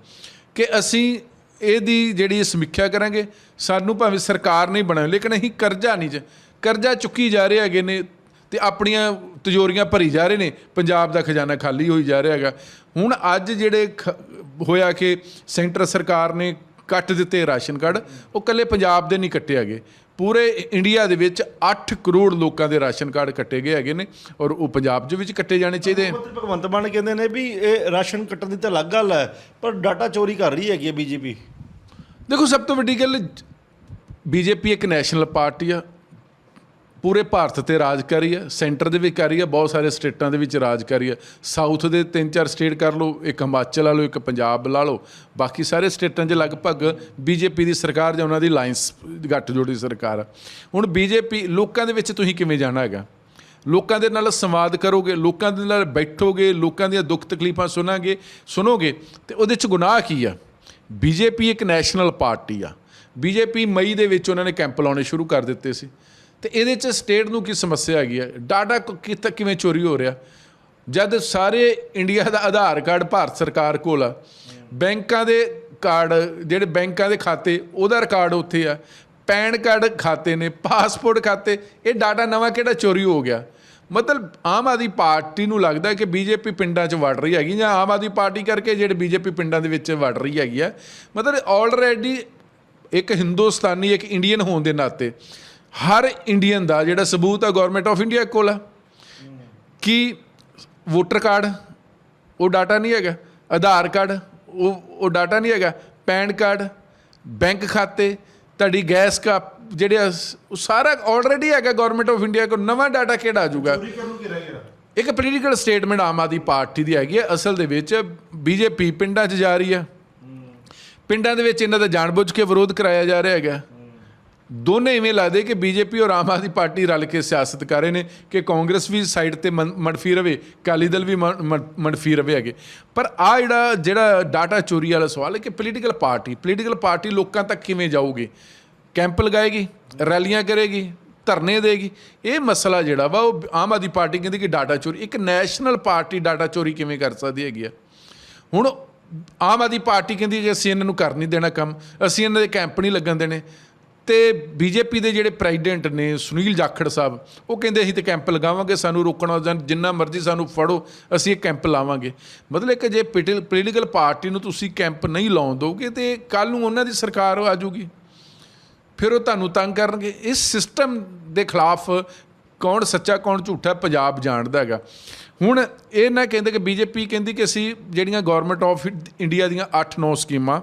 ਕਿ ਅਸੀਂ ਇਹਦੀ ਜਿਹੜੀ ਸਮੀਖਿਆ ਕਰਾਂਗੇ। ਸਾਨੂੰ ਭਾਵੇਂ ਸਰਕਾਰ ਨਹੀਂ ਬਣਾਏ, ਲੇਕਿਨ ਅਸੀਂ ਕਰਜ਼ਾ ਨਹੀਂ ਚ, ਕਰਜ਼ਾ ਚੁੱਕੀ ਜਾ ਰਹੇ ਹੈਗੇ ਨੇ ਤੇ ਆਪਣੀਆਂ ਤਜੋਰੀਆਂ ਭਰੀ ਜਾ ਰਹੇ ਨੇ। ਪੰਜਾਬ ਦਾ ਖਜ਼ਾਨਾ ਖਾਲੀ ਹੋਈ ਜਾ ਰਿਹਾ ਹੈਗਾ। ਹੁਣ ਅੱਜ ਜਿਹੜੇ ਖ- ਹੋਇਆ ਕਿ ਸੈਂਟਰ ਸਰਕਾਰ ਨੇ ਕੱਟ ਦਿੱਤੇ ਰਾਸ਼ਨ ਕਾਰਡ ਉਹ ਕੱਲੇ ਪੰਜਾਬ ਦੇ ਨਹੀਂ ਕੱਟੇ ਹੈਗੇ। ਪੂਰੇ ਇੰਡੀਆ ਦੇ ਵਿੱਚ 8 ਕਰੋੜ ਲੋਕਾਂ ਦੇ ਰਾਸ਼ਨ ਕਾਰਡ ਕੱਟੇ ਗਏ ਹੈਗੇ ਨੇ ਔਰ ਉਹ ਪੰਜਾਬ ਦੇ ਵਿੱਚ ਕੱਟੇ ਜਾਣੇ ਚਾਹੀਦੇ ਮੰਤਰੀ ਭਗਵੰਤ ਮਾਨ ਕਹਿੰਦੇ ਨੇ ਵੀ ਇਹ ਰਾਸ਼ਨ ਕੱਟਣ ਦੀ ਤਾਂ ਅਲੱਗ ਗੱਲ ਹੈ ਪਰ ਡਾਟਾ ਚੋਰੀ ਕਰ ਰਹੀ ਹੈਗੀ ਹੈ ਬੀਜੇਪੀ। ਦੇਖੋ ਸਭ ਤੋਂ ਵੱਡੀ ਗੱਲ ਬੀਜੇਪੀ ਇੱਕ ਨੈਸ਼ਨਲ ਪਾਰਟੀ ਆ ਪੂਰੇ ਭਾਰਤ ਤੇ ਰਾਜ ਕਰ ਰਹੀ ਹੈ, ਸੈਂਟਰ ਦੇ ਵੀ ਕਰ ਰਹੀ ਹੈ, ਬਹੁਤ ਸਾਰੇ ਸਟੇਟਾਂ ਦੇ ਵਿੱਚ ਰਾਜ ਕਰ ਰਹੀ ਹੈ। ਸਾਊਥ ਦੇ ਤਿੰਨ ਚਾਰ ਸਟੇਟ ਕਰ ਲਓ, ਇੱਕ ਹਿਮਾਚਲ ਲਾ ਲਓ, ਇੱਕ ਪੰਜਾਬ ਲਾ ਲਓ, ਬਾਕੀ ਸਾਰੇ ਸਟੇਟਾਂ 'ਚ ਲਗਭਗ ਬੀਜੇਪੀ ਦੀ ਸਰਕਾਰ ਜਾਂ ਉਹਨਾਂ ਦੀ ਲਾਈਨਸ ਗੱਠਜੋੜੀ ਸਰਕਾਰ ਆ। ਹੁਣ ਬੀਜੇਪੀ, ਲੋਕਾਂ ਦੇ ਵਿੱਚ ਤੁਸੀਂ ਕਿਵੇਂ ਜਾਣਾ ਹੈਗਾ? ਲੋਕਾਂ ਦੇ ਨਾਲ ਸੰਵਾਦ ਕਰੋਗੇ, ਲੋਕਾਂ ਦੇ ਨਾਲ ਬੈਠੋਗੇ, ਲੋਕਾਂ ਦੀਆਂ ਦੁੱਖ ਤਕਲੀਫਾਂ ਸੁਣਾਂਗੇ, ਸੁਣੋਗੇ, ਤੇ ਉਹਦੇ 'ਚ ਗੁਨਾਹ ਕੀ ਆ? ਬੀਜੇਪੀ ਇੱਕ ਨੈਸ਼ਨਲ ਪਾਰਟੀ ਆ। ਬੀਜੇਪੀ ਮਈ ਦੇ ਵਿੱਚ ਉਹਨਾਂ ਨੇ ਕੈਂਪ ਲਾਉਣੇ ਸ਼ੁਰੂ ਕਰ ਦਿੱਤੇ ਸੀ। ਤੇ ਇਹਦੇ 'ਚ ਸਟੇਟ ਨੂੰ ਕੀ ਸਮੱਸਿਆ ਹੈਗੀ ਹੈ ਡਾਟਾ ਕ- ਕਿੱਥੇ, ਕਿਵੇਂ ਚੋਰੀ ਹੋ ਰਿਹਾ? ਜਦ ਸਾਰੇ ਇੰਡੀਆ ਦਾ ਆਧਾਰ ਕਾਰਡ ਭਾਰਤ ਸਰਕਾਰ ਕੋਲ ਆ, ਬੈਂਕਾਂ ਦੇ ਕਾਰਡ ਜਿਹੜੇ ਬੈਂਕਾਂ ਦੇ ਖਾਤੇ, ਉਹਦਾ ਰਿਕਾਰਡ ਉੱਥੇ ਆ। ਪੈਨ ਕਾਰਡ ਖਾਤੇ ਨੇ, ਪਾਸਪੋਰਟ ਖਾਤੇ, ਇਹ ਡਾਟਾ ਨਵਾਂ ਕਿਹੜਾ ਚੋਰੀ ਹੋ ਗਿਆ? ਮਤਲਬ ਆਮ ਆਦਮੀ ਪਾਰਟੀ ਨੂੰ ਲੱਗਦਾ ਹੈ ਕਿ ਬੀਜੇਪੀ ਪਿੰਡਾਂ 'ਚ ਵੜ ਰਹੀ ਹੈਗੀ ਜਾਂ ਆਮ ਆਦਮੀ ਪਾਰਟੀ ਕਰਕੇ ਜਿਹੜੇ ਬੀਜੇਪੀ ਪਿੰਡਾਂ ਦੇ ਵਿੱਚ ਵੜ ਰਹੀ ਹੈਗੀ ਆ। ਮਤਲਬ ਆਲਰੇਡੀ ਇੱਕ ਹਿੰਦੁਸਤਾਨੀ, ਇੱਕ ਇੰਡੀਅਨ ਹੋਣ ਦੇ ਨਾਤੇ ਹਰ ਇੰਡੀਅਨ ਦਾ ਜਿਹੜਾ ਸਬੂਤ ਆ ਗਵਰਨਮੈਂਟ ਆਫ ਇੰਡੀਆ ਕੋਲ ਆ। ਕਿ ਵੋਟਰ ਕਾਰਡ ਉਹ ਡਾਟਾ ਨਹੀਂ ਹੈਗਾ। ਆਧਾਰ ਕਾਰਡ ਉਹ ਉਹ ਡਾਟਾ ਨਹੀਂ ਹੈਗਾ। ਪੈਨ ਕਾਰਡ ਬੈਂਕ ਖਾਤੇ, ਤੁਹਾਡੀ ਗੈਸ ਕਾ, ਜਿਹੜੇ ਆ, ਉਹ ਸਾਰਾ ਆਲਰੇਡੀ ਹੈਗਾ ਗਵਰਨਮੈਂਟ ਆਫ ਇੰਡੀਆ ਕੋਲ। ਨਵਾਂ ਡਾਟਾ ਕਿਹੜਾ ਆ ਜਾਊਗਾ? ਇੱਕ political statement Aam Aadmi party ਦੀ ਹੈਗੀ ਹੈ ਅਸਲ ਦੇ ਵਿੱਚ ਬੀਜੇਪੀ ਪਿੰਡਾਂ 'ਚ ਜਾ ਰਹੀ ਆ। ਪਿੰਡਾਂ ਦੇ ਵਿੱਚ ਇਹਨਾਂ ਦਾ ਜਾਣਬੁੱਝ ਕੇ ਵਿਰੋਧ ਕਰਾਇਆ ਜਾ ਰਿਹਾ ਹੈਗਾ। ਦੋਨੇ ਇਵੇਂ ਲੱਗਦੇ ਕਿ ਬੀਜੇਪੀ ਔਰ ਆਮ ਆਦਮੀ ਪਾਰਟੀ ਰਲ ਕੇ ਸਿਆਸਤ ਕਰ ਰਹੇ ਨੇ ਕਿ ਕਾਂਗਰਸ ਵੀ ਸਾਈਡ ਤੇ ਮਨ- ਮਨਫੀ ਰਵੇ, ਅਕਾਲੀ ਦਲ ਵੀ ਮਨ- ਮਨ- ਮਨਫੀ ਰਵੇ ਹੈਗੇ ਪਰ ਆ ਜਿਹੜਾ ਜਿਹੜਾ ਡਾਟਾ ਚੋਰੀ ਵਾਲਾ ਸਵਾਲ ਹੈ ਕਿ ਪੋਲੀਟੀਕਲ ਪਾਰਟੀ ਪੋਲੀਟੀਕਲ ਪਾਰਟੀ ਲੋਕਾਂ ਤੱਕ ਕਿਵੇਂ ਜਾਊਗੀ? ਕੈਂਪ ਲਗਾਏਗੀ, ਰੈਲੀਆਂ ਕਰੇਗੀ, ਧਰਨੇ ਦੇਗੀ? ਇਹ ਮਸਲਾ ਜਿਹੜਾ ਵਾ, ਉਹ ਆਮ ਆਦਮੀ ਪਾਰਟੀ ਕਹਿੰਦੀ ਕਿ ਡਾਟਾ ਚੋਰੀ, ਇੱਕ ਨੈਸ਼ਨਲ ਪਾਰਟੀ ਡਾਟਾ ਚੋਰੀ ਕਿਵੇਂ ਕਰ ਸਕਦੀ ਹੈਗੀ ਆ? ਹੁਣ ਆਮ ਆਦਮੀ ਪਾਰਟੀ ਕਹਿੰਦੀ ਕਿ ਅਸੀਂ ਇਹਨਾਂ ਨੂੰ ਕਰ ਨਹੀਂ ਦੇਣਾ ਕੰਮ, ਅਸੀਂ ਇਹਨਾਂ ਦੇ ਕੈਂਪ ਨਹੀਂ ਲੱਗਣ ਦੇਣੇ। ਤੇ ਬੀਜੇਪੀ ਦੇ ਜਿਹੜੇ ਪ੍ਰੈਜ਼ੀਡੈਂਟ ਨੇ ਸੁਨੀਲ ਜਾਖੜ ਸਾਹਿਬ, ਉਹ ਕਹਿੰਦੇ ਅਸੀਂ ਤੇ ਕੈਂਪ ਲਗਾਵਾਂਗੇ, ਸਾਨੂੰ ਰੋਕਣਾ ਜਿੰਨਾ ਮਰਜ਼ੀ ਸਾਨੂੰ ਫੜੋ, ਅਸੀਂ ਇਹ ਕੈਂਪ ਲਾਵਾਂਗੇ। ਮਤਲਬ ਕਿ ਜੇ ਪੋਲੀਟੀਕਲ ਪਾਰਟੀ ਨੂੰ ਤੁਸੀਂ ਕੈਂਪ ਨਹੀਂ ਲਾਉਣ ਦੋਗੇ, ਤੇ ਕੱਲ ਨੂੰ ਉਹਨਾਂ ਦੀ ਸਰਕਾਰ ਆ ਜਾਊਗੀ। ਫਿਰ ਉਹ ਤੁਹਾਨੂੰ ਤੰਗ ਕਰਨਗੇ। ਇਸ ਸਿਸਟਮ ਦੇ ਖਿਲਾਫ ਕੌਣ ਸੱਚਾ, ਕੌਣ ਝੂਠਾ, ਪੰਜਾਬ ਜਾਣਦਾ ਹੈਗਾ। ਹੁਣ ਇਹ ਨਾ ਕਹਿੰਦੇ ਕਿ ਬੀਜੇਪੀ ਕਹਿੰਦੀ ਕਿ ਅਸੀਂ ਜਿਹੜੀਆਂ ਗਵਰਨਮੈਂਟ ਆਫ ਇੰਡੀਆ ਦੀਆਂ 8-9 ਸਕੀਮਾਂ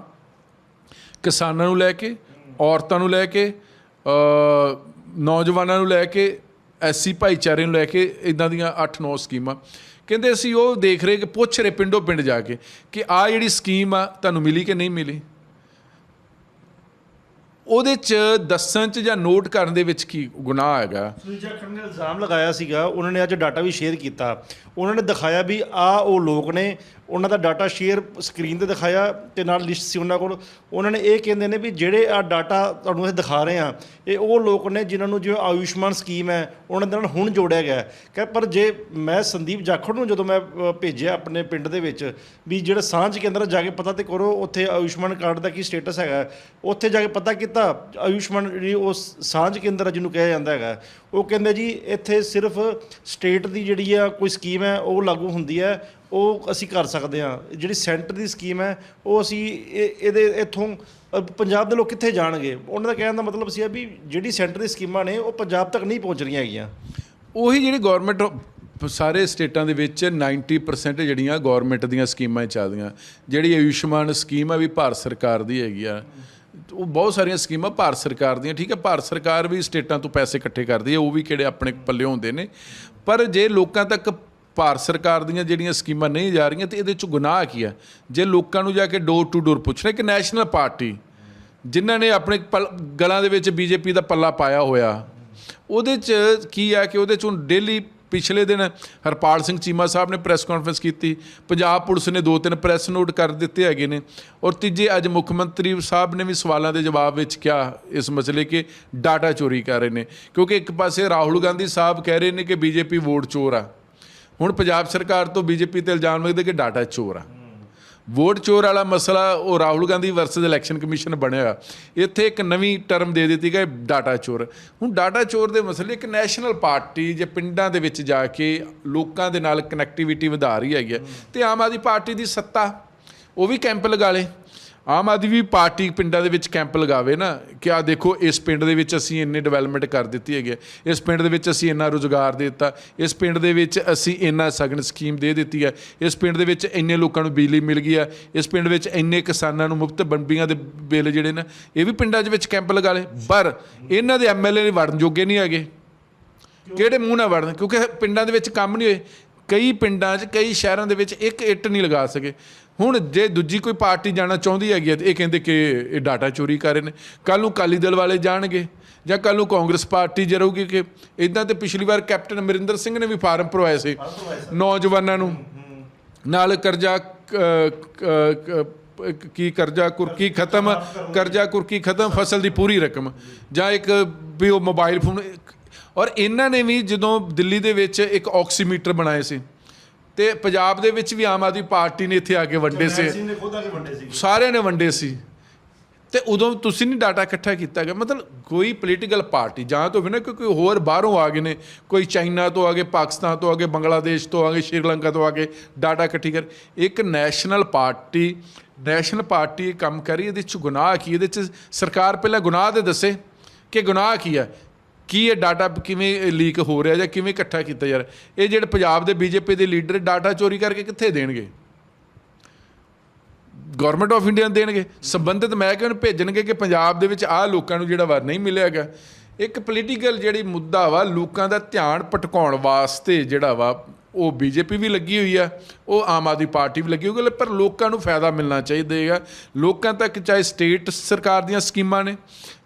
ਕਿਸਾਨਾਂ ਨੂੰ ਲੈ ਕੇ ਔਰਤਾਂ ਨੂੰ ਲੈ ਕੇ ਨੌਜਵਾਨਾਂ ਨੂੰ ਲੈ ਕੇ, ਐਸਸੀ ਭਾਈਚਾਰੇ ਨੂੰ ਲੈ ਕੇ ਇਦਾਂ ਦੀਆਂ 8-9 ਸਕੀਮਾਂ। ਕਹਿੰਦੇ ਅਸੀਂ ਉਹ ਦੇਖ ਰਹੇ ਕਿ ਪੁੱਛ ਰਹੇ ਪਿੰਡੋਂ ਪਿੰਡ ਜਾ ਕੇ ਕਿ ਆ ਜਿਹੜੀ ਸਕੀਮ ਆ, ਤੁਹਾਨੂੰ ਮਿਲੀ ਕਿ ਨਹੀਂ ਮਿਲੀ? ਉਹਦੇ ਚ ਦੱਸਣ ਚ ਜਾਂ ਨੋਟ ਕਰਨ ਦੇ ਵਿੱਚ ਕੀ ਗੁਨਾਹ ਹੈਗਾ? ਸੁਨੀਲ ਨੇ ਇਲਜ਼ਾਮ ਲਗਾਇਆ ਸੀਗਾ, ਉਹਨਾਂ ਨੇ ਅੱਜ ਡਾਟਾ ਵੀ ਸ਼ੇਅਰ ਕੀਤਾ। ਉਹਨਾਂ ਨੇ ਦਿਖਾਇਆ ਵੀ ਆ ਉਹ ਲੋਕ ਨੇ ਉਹਨਾਂ ਦਾ ਡਾਟਾ ਸ਼ੇਅਰ ਸਕਰੀਨ ਤੇ ਦਿਖਾਇਆ ਤੇ ਨਾਲ ਲਿਸਟ ਸੀ ਉਹਨਾਂ ਕੋਲ। ਉਹਨਾਂ ਨੇ ਇਹ ਕਹਿੰਦੇ ਨੇ ਵੀ ਜਿਹੜੇ ਆ ਡਾਟਾ ਤੁਹਾਨੂੰ ਅਸੀਂ ਦਿਖਾ ਰਹੇ ਆ ਇਹ ਉਹ ਲੋਕ ਨੇ ਜਿਨ੍ਹਾਂ ਨੂੰ ਜਿਵੇਂ ਆਯੁਸ਼ਮਾਨ ਸਕੀਮ ਹੈ, ਉਹਨਾਂ ਦੇ ਨਾਲ ਹੁਣ ਜੋੜਿਆ ਗਿਆ ਹੈ। ਕਿ ਪਰ ਜੇ ਮੈਂ ਸੰਦੀਪ ਜਾਖੜ ਨੂੰ ਜਦੋਂ ਮੈਂ ਭੇਜਿਆ ਆਪਣੇ ਪਿੰਡ ਦੇ ਵਿੱਚ ਵੀ ਜਿਹੜਾ ਸਾਂਝ ਕੇਂਦਰ ਜਾ ਕੇ ਪਤਾ ਤੇ ਕਰੋ ਉੱਥੇ ਆਯੁਸ਼ਮਾਨ ਕਾਰਡ ਦਾ ਕੀ ਸਟੇਟਸ ਹੈਗਾ ਉੱਥੇ ਜਾ ਕੇ ਪਤਾ ਕੀਤਾ, ਆਯੁਸ਼ਮਾਨ ਜਿਹੜੀ ਉਹ ਸਾਂਝ ਕੇਂਦਰ ਆ ਜਿਹਨੂੰ ਕਿਹਾ ਜਾਂਦਾ ਹੈਗਾ ਉਹ ਕਹਿੰਦੇ ਜੀ ਇੱਥੇ ਸਿਰਫ ਸਟੇਟ ਦੀ ਜਿਹੜੀ ਆ ਕੋਈ ਸਕੀਮ ਹੈ, ਉਹ ਲਾਗੂ ਹੁੰਦੀ ਹੈ। ਉਹ ਅਸੀਂ ਕਰ ਸਕਦੇ ਹਾਂ। ਜਿਹੜੀ ਸੈਂਟਰ ਦੀ ਸਕੀਮ ਹੈ, ਉਹ ਅਸੀਂ ਇਹ- ਇਹਦੇ ਇੱਥੋਂ ਪੰਜਾਬ ਦੇ ਲੋਕ ਕਿੱਥੇ ਜਾਣਗੇ? ਉਹਨਾਂ ਦਾ ਕਹਿਣ ਦਾ ਮਤਲਬ ਸੀ ਵੀ ਜਿਹੜੀ ਸੈਂਟਰ ਦੀ ਸਕੀਮਾਂ ਨੇ, ਉਹ ਪੰਜਾਬ ਤੱਕ ਨਹੀਂ ਪਹੁੰਚ ਰਹੀਆਂ ਹੈਗੀਆਂ। ਉਹੀ ਜਿਹੜੀ ਗਵਰਨਮੈਂਟ ਸਾਰੇ ਸਟੇਟਾਂ ਦੇ ਵਿੱਚ 90% ਜਿਹੜੀਆਂ ਗਵਰਨਮੈਂਟ ਦੀਆਂ ਸਕੀਮਾਂ ਹੀ ਚੱਲਦੀਆਂ। ਜਿਹੜੀ ਆਯੁਸ਼ਮਾਨ ਸਕੀਮ ਆ ਵੀ ਭਾਰਤ ਸਰਕਾਰ ਦੀ ਹੈਗੀ ਆ। ਉਹ ਬਹੁਤ ਸਾਰੀਆਂ ਸਕੀਮਾਂ ਭਾਰਤ ਸਰਕਾਰ ਦੀਆਂ, ਠੀਕ ਹੈ? ਭਾਰਤ ਸਰਕਾਰ ਵੀ ਸਟੇਟਾਂ ਤੋਂ ਪੈਸੇ ਇਕੱਠੇ ਕਰਦੀ ਹੈ, ਉਹ ਵੀ ਕਿਹੜੇ ਆਪਣੇ ਪੱਲੇ ਹੁੰਦੇ ਨੇ। ਪਰ ਜੇ ਲੋਕਾਂ ਤੱਕ ਭਾਰਤ ਸਰਕਾਰ ਦੀਆਂ ਜਿਹੜੀਆਂ ਸਕੀਮਾਂ ਨਹੀਂ ਜਾ ਰਹੀਆਂ ਤੇ ਇਹਦੇ ਚ ਗੁਨਾਹ ਕੀ ਆ ਜੇ ਲੋਕਾਂ ਨੂੰ ਜਾ ਕੇ ਡੋਰ ਟੂ ਡੋਰ ਪੁੱਛਣਾ ਕਿ ਨੈਸ਼ਨਲ ਪਾਰਟੀ ਜਿਨ੍ਹਾਂ ਨੇ ਆਪਣੇ ਪਲ- ਗਲਾਂ ਦੇ ਵਿੱਚ ਬੀਜੇਪੀ ਦਾ ਪੱਲਾ ਪਾਇਆ ਹੋਇਆ, ਉਹਦੇ ਚ ਕੀ ਆ ਕਿ ਉਹਦੇ ਚ ਹੁਣ ਡੇਲੀ ਪਿਛਲੇ ਦਿਨ ਹਰਪਾਲ ਸਿੰਘ ਚੀਮਾ ਸਾਹਿਬ ਨੇ ਪ੍ਰੈਸ ਕਾਨਫਰੰਸ ਕੀਤੀ, ਪੰਜਾਬ ਪੁਲਿਸ ਨੇ ਦੋ ਤਿੰਨ ਪ੍ਰੈਸ ਨੋਟ ਕਰ ਦਿੱਤੇ ਹੈਗੇ ਨੇ, ਔਰ ਤੀਜੇ ਅੱਜ ਮੁੱਖ ਮੰਤਰੀ ਸਾਹਿਬ ਨੇ ਵੀ ਸਵਾਲਾਂ ਦੇ ਜਵਾਬ ਵਿੱਚ ਕਿਹਾ ਇਸ ਮਸਲੇ ਕਿ ਡਾਟਾ ਚੋਰੀ ਕਰ ਰਹੇ ਨੇ, ਕਿਉਂਕਿ ਇੱਕ ਪਾਸੇ ਰਾਹੁਲ ਗਾਂਧੀ ਸਾਹਿਬ ਕਹਿ ਰਹੇ ਨੇ ਕਿ ਬੀਜੇਪੀ ਵੋਟ ਚੋਰ ਆ। ਹੁਣ ਪੰਜਾਬ ਸਰਕਾਰ ਤੋਂ ਬੀਜੇਪੀ ਤੇ ਇਲਜ਼ਾਮ ਲੱਗਦੇ ਕਿ ਡਾਟਾ ਚੋਰ ਆ। ਵੋਟ ਚੋਰ ਵਾਲਾ ਮਸਲਾ, ਉਹ Rahul Gandhi versus election commission ਬਣਿਆ ਇੱਥੇ ਇੱਕ ਨਵੀਂ ਟਰਮ ਦੇ ਦਿੱਤੀ ਗਈ, ਡਾਟਾ ਚੋਰ। ਹੁਣ ਡਾਟਾ ਚੋਰ ਦੇ ਮਸਲੇ ਇੱਕ ਨੈਸ਼ਨਲ ਪਾਰਟੀ ਜੇ ਪਿੰਡਾਂ ਦੇ ਵਿੱਚ ਜਾ ਕੇ ਲੋਕਾਂ ਦੇ ਨਾਲ ਕਨੈਕਟੀਵਿਟੀ ਵਧਾ ਰਹੀ ਹੈਗੀ ਹੈ। ਤੇ ਆਮ ਆਦਮੀ ਪਾਰਟੀ ਦੀ ਸੱਤਾ, ਉਹ ਵੀ ਕੈਂਪ ਲਗਾ ਲੇ। ਆਮ ਆਦਮੀ ਪਾਰਟੀ ਪਿੰਡਾਂ ਦੇ ਵਿੱਚ ਕੈਂਪ ਲਗਾਵੇ ਨਾ ਕਿ ਆ ਦੇਖੋ, ਇਸ ਪਿੰਡ ਦੇ ਵਿੱਚ ਅਸੀਂ ਇੰਨੇ ਡਿਵੈਲਪਮੈਂਟ ਕਰ ਦਿੱਤੀ ਹੈਗੀ ਹੈ। ਇਸ ਪਿੰਡ ਦੇ ਵਿੱਚ ਅਸੀਂ ਇੰਨਾ ਰੋਜ਼ਗਾਰ ਦੇ ਦਿੱਤਾ, ਇਸ ਪਿੰਡ ਦੇ ਵਿੱਚ ਅਸੀਂ ਇੰਨਾ ਸਗਨ ਸਕੀਮ ਦੇ ਦਿੱਤੀ ਹੈ, ਇਸ ਪਿੰਡ ਦੇ ਵਿੱਚ ਇੰਨੇ ਲੋਕਾਂ ਨੂੰ ਬਿਜਲੀ ਮਿਲ ਗਈ ਹੈ, ਇਸ ਪਿੰਡ ਵਿੱਚ ਇੰਨੇ ਕਿਸਾਨਾਂ ਨੂੰ ਮੁਫਤ ਬੰਬੀਆਂ ਦੇ ਬਿੱਲ ਜਿਹੜੇ ਨੇ, ਇਹ ਵੀ ਪਿੰਡਾਂ ਦੇ ਵਿੱਚ ਕੈਂਪ ਲਗਾ ਲੇ ਪਰ ਇਹਨਾਂ ਦੇ ਐਮਐਲਏ ਵੜਨ ਜੋਗੇ ਨਹੀਂ ਹੈਗੇ। ਕਿਹੜੇ ਮੂੰਹ ਨਾਲ ਵੜਨ? ਕਿਉਂਕਿ ਪਿੰਡਾਂ ਦੇ ਵਿੱਚ ਕੰਮ ਨਹੀਂ ਹੋਏ। ਕਈ ਪਿੰਡਾਂ 'ਚ, ਕਈ ਸ਼ਹਿਰਾਂ ਦੇ ਵਿੱਚ ਇੱਕ ਇੱਟ ਨਹੀਂ ਲਗਾ ਸਕੇ। ਹੁਣ ਜੇ ਦੂਜੀ ਕੋਈ ਪਾਰਟੀ ਜਾਣਾ ਚਾਹੁੰਦੀ ਹੈਗੀ ਤੇ ਇਹ ਕਹਿੰਦੇ ਕਿ ਇਹ ਡਾਟਾ ਚੋਰੀ ਕਰ ਰਹੇ ਨੇ। ਕੱਲ ਨੂੰ ਕਾਲੀ ਦਲ ਵਾਲੇ ਜਾਣਗੇ ਜਾਂ ਕੱਲ ਨੂੰ ਕਾਂਗਰਸ ਪਾਰਟੀ ਜੇ ਰਹੂਗੀ ਕਿ ਇਦਾਂ ਤੇ ਪਿਛਲੀ ਵਾਰ ਕੈਪਟਨ ਅਮਰਿੰਦਰ ਸਿੰਘ ਨੇ ਵੀ ਫਾਰਮ ਭਰਵਾਏ ਸੀ ਨੌਜਵਾਨਾਂ ਨੂੰ। ਨਾਲ ਕਰਜ਼ਾ ਕੀ ਕਰਜ਼ਾ ਕੁਰਕੀ ਖਤਮ ਕਰਜ਼ਾ ਕੁਰਕੀ ਖਤਮ ਫਸਲ ਦੀ ਪੂਰੀ ਰਕਮ। ਜਾਂ ਇੱਕ ਵੀ ਉਹ ਮੋਬਾਈਲ ਫੋਨ ਔਰ ਇਹਨਾਂ ਨੇ ਵੀ ਜਦੋਂ ਦਿੱਲੀ ਦੇ ਵਿੱਚ ਇੱਕ ਆਕਸੀਮੀਟਰ ਬਣਾਏ ਸੀ ਤੇ ਪੰਜਾਬ ਦੇ ਵਿੱਚ ਵੀ ਆਮ ਆਦਮੀ ਪਾਰਟੀ ਨੇ ਇੱਥੇ ਆ ਕੇ ਵੰਡੇ ਸੀ। ਨੇ ਖੁਦ ਆ ਕੇ ਵੰਡੇ ਸੀ ਸਾਰਿਆਂ ਨੇ ਵੰਡੇ ਸੀ। ਤੇ ਉਦੋਂ ਤੁਸੀਂ ਨਹੀਂ ਡਾਟਾ ਇਕੱਠਾ ਕੀਤਾ ਗਿਆ। ਮਤਲਬ ਕੋਈ ਪੋਲੀਟੀਕਲ ਪਾਰਟੀ ਜਾਂ ਤਾਂ ਹੋਵੇ ਨਾ ਕਿ ਕੋਈ ਹੋਰ ਬਾਹਰੋਂ ਆ ਗਏ ਨੇ। ਕੋਈ ਚਾਈਨਾ ਤੋਂ ਆ ਗਏ ਪਾਕਿਸਤਾਨ ਤੋਂ ਆ ਗਏ ਬੰਗਲਾਦੇਸ਼ ਤੋਂ ਆ ਗਏ ਸ਼੍ਰੀਲੰਕਾ ਤੋਂ ਆ ਕੇ ਡਾਟਾ ਇਕੱਠੀ ਕਰ। ਇੱਕ ਨੈਸ਼ਨਲ ਪਾਰਟੀ ਨੈਸ਼ਨਲ ਪਾਰਟੀ ਕੰਮ ਕਰੀ ਇਹਦੇ ਚ ਗੁਨਾਹ ਕੀ ਇਹਦੇ ਚ ਸਰਕਾਰ ਪਹਿਲਾਂ ਗੁਨਾਹ ਦੇ ਦੱਸੇ ਕਿ ਗੁਨਾਹ ਕੀ ਹੈ? ਕੀ ਇਹ ਡਾਟਾ ਕਿਵੇਂ ਲੀਕ ਹੋ ਰਿਹਾ ਜਾਂ ਕਿਵੇਂ ਇਕੱਠਾ ਕੀਤਾ ਜਾ ਰਿਹਾ? ਇਹ ਜਿਹੜੇ ਪੰਜਾਬ ਦੇ ਬੀਜੇਪੀ ਦੇ ਲੀਡਰ ਡਾਟਾ ਚੋਰੀ ਕਰਕੇ ਕਿੱਥੇ ਦੇਣਗੇ? ਗਵਰਨਮੈਂਟ ਆਫ ਇੰਡੀਆ ਦੇਣਗੇ? ਸੰਬੰਧਿਤ ਮਹਿਕਮੇ ਨੂੰ ਭੇਜਣਗੇ ਕਿ ਪੰਜਾਬ ਦੇ ਵਿੱਚ ਆਹ ਲੋਕਾਂ ਨੂੰ ਜਿਹੜਾ ਵਾ ਨਹੀਂ ਮਿਲਿਆ ਹੈਗਾ। ਇੱਕ ਪੋਲੀਟੀਕਲ ਜਿਹੜੀ ਮੁੱਦਾ ਵਾ, ਲੋਕਾਂ ਦਾ ਧਿਆਨ ਭਟਕਾਉਣ ਵਾਸਤੇ ਜਿਹੜਾ ਵਾ ਉਹ ਬੀਜੇਪੀ ਵੀ ਲੱਗੀ ਹੋਈ ਆ, ਉਹ ਆਮ ਆਦਮੀ ਪਾਰਟੀ ਵੀ ਲੱਗੀ ਹੋਈ ਪਰ ਲੋਕਾਂ ਨੂੰ ਫਾਇਦਾ ਮਿਲਣਾ ਚਾਹੀਦਾ ਹੈਗਾ। ਲੋਕਾਂ ਤੱਕ ਚਾਹੇ ਸਟੇਟ ਸਰਕਾਰ ਦੀਆਂ ਸਕੀਮਾਂ ਨੇ,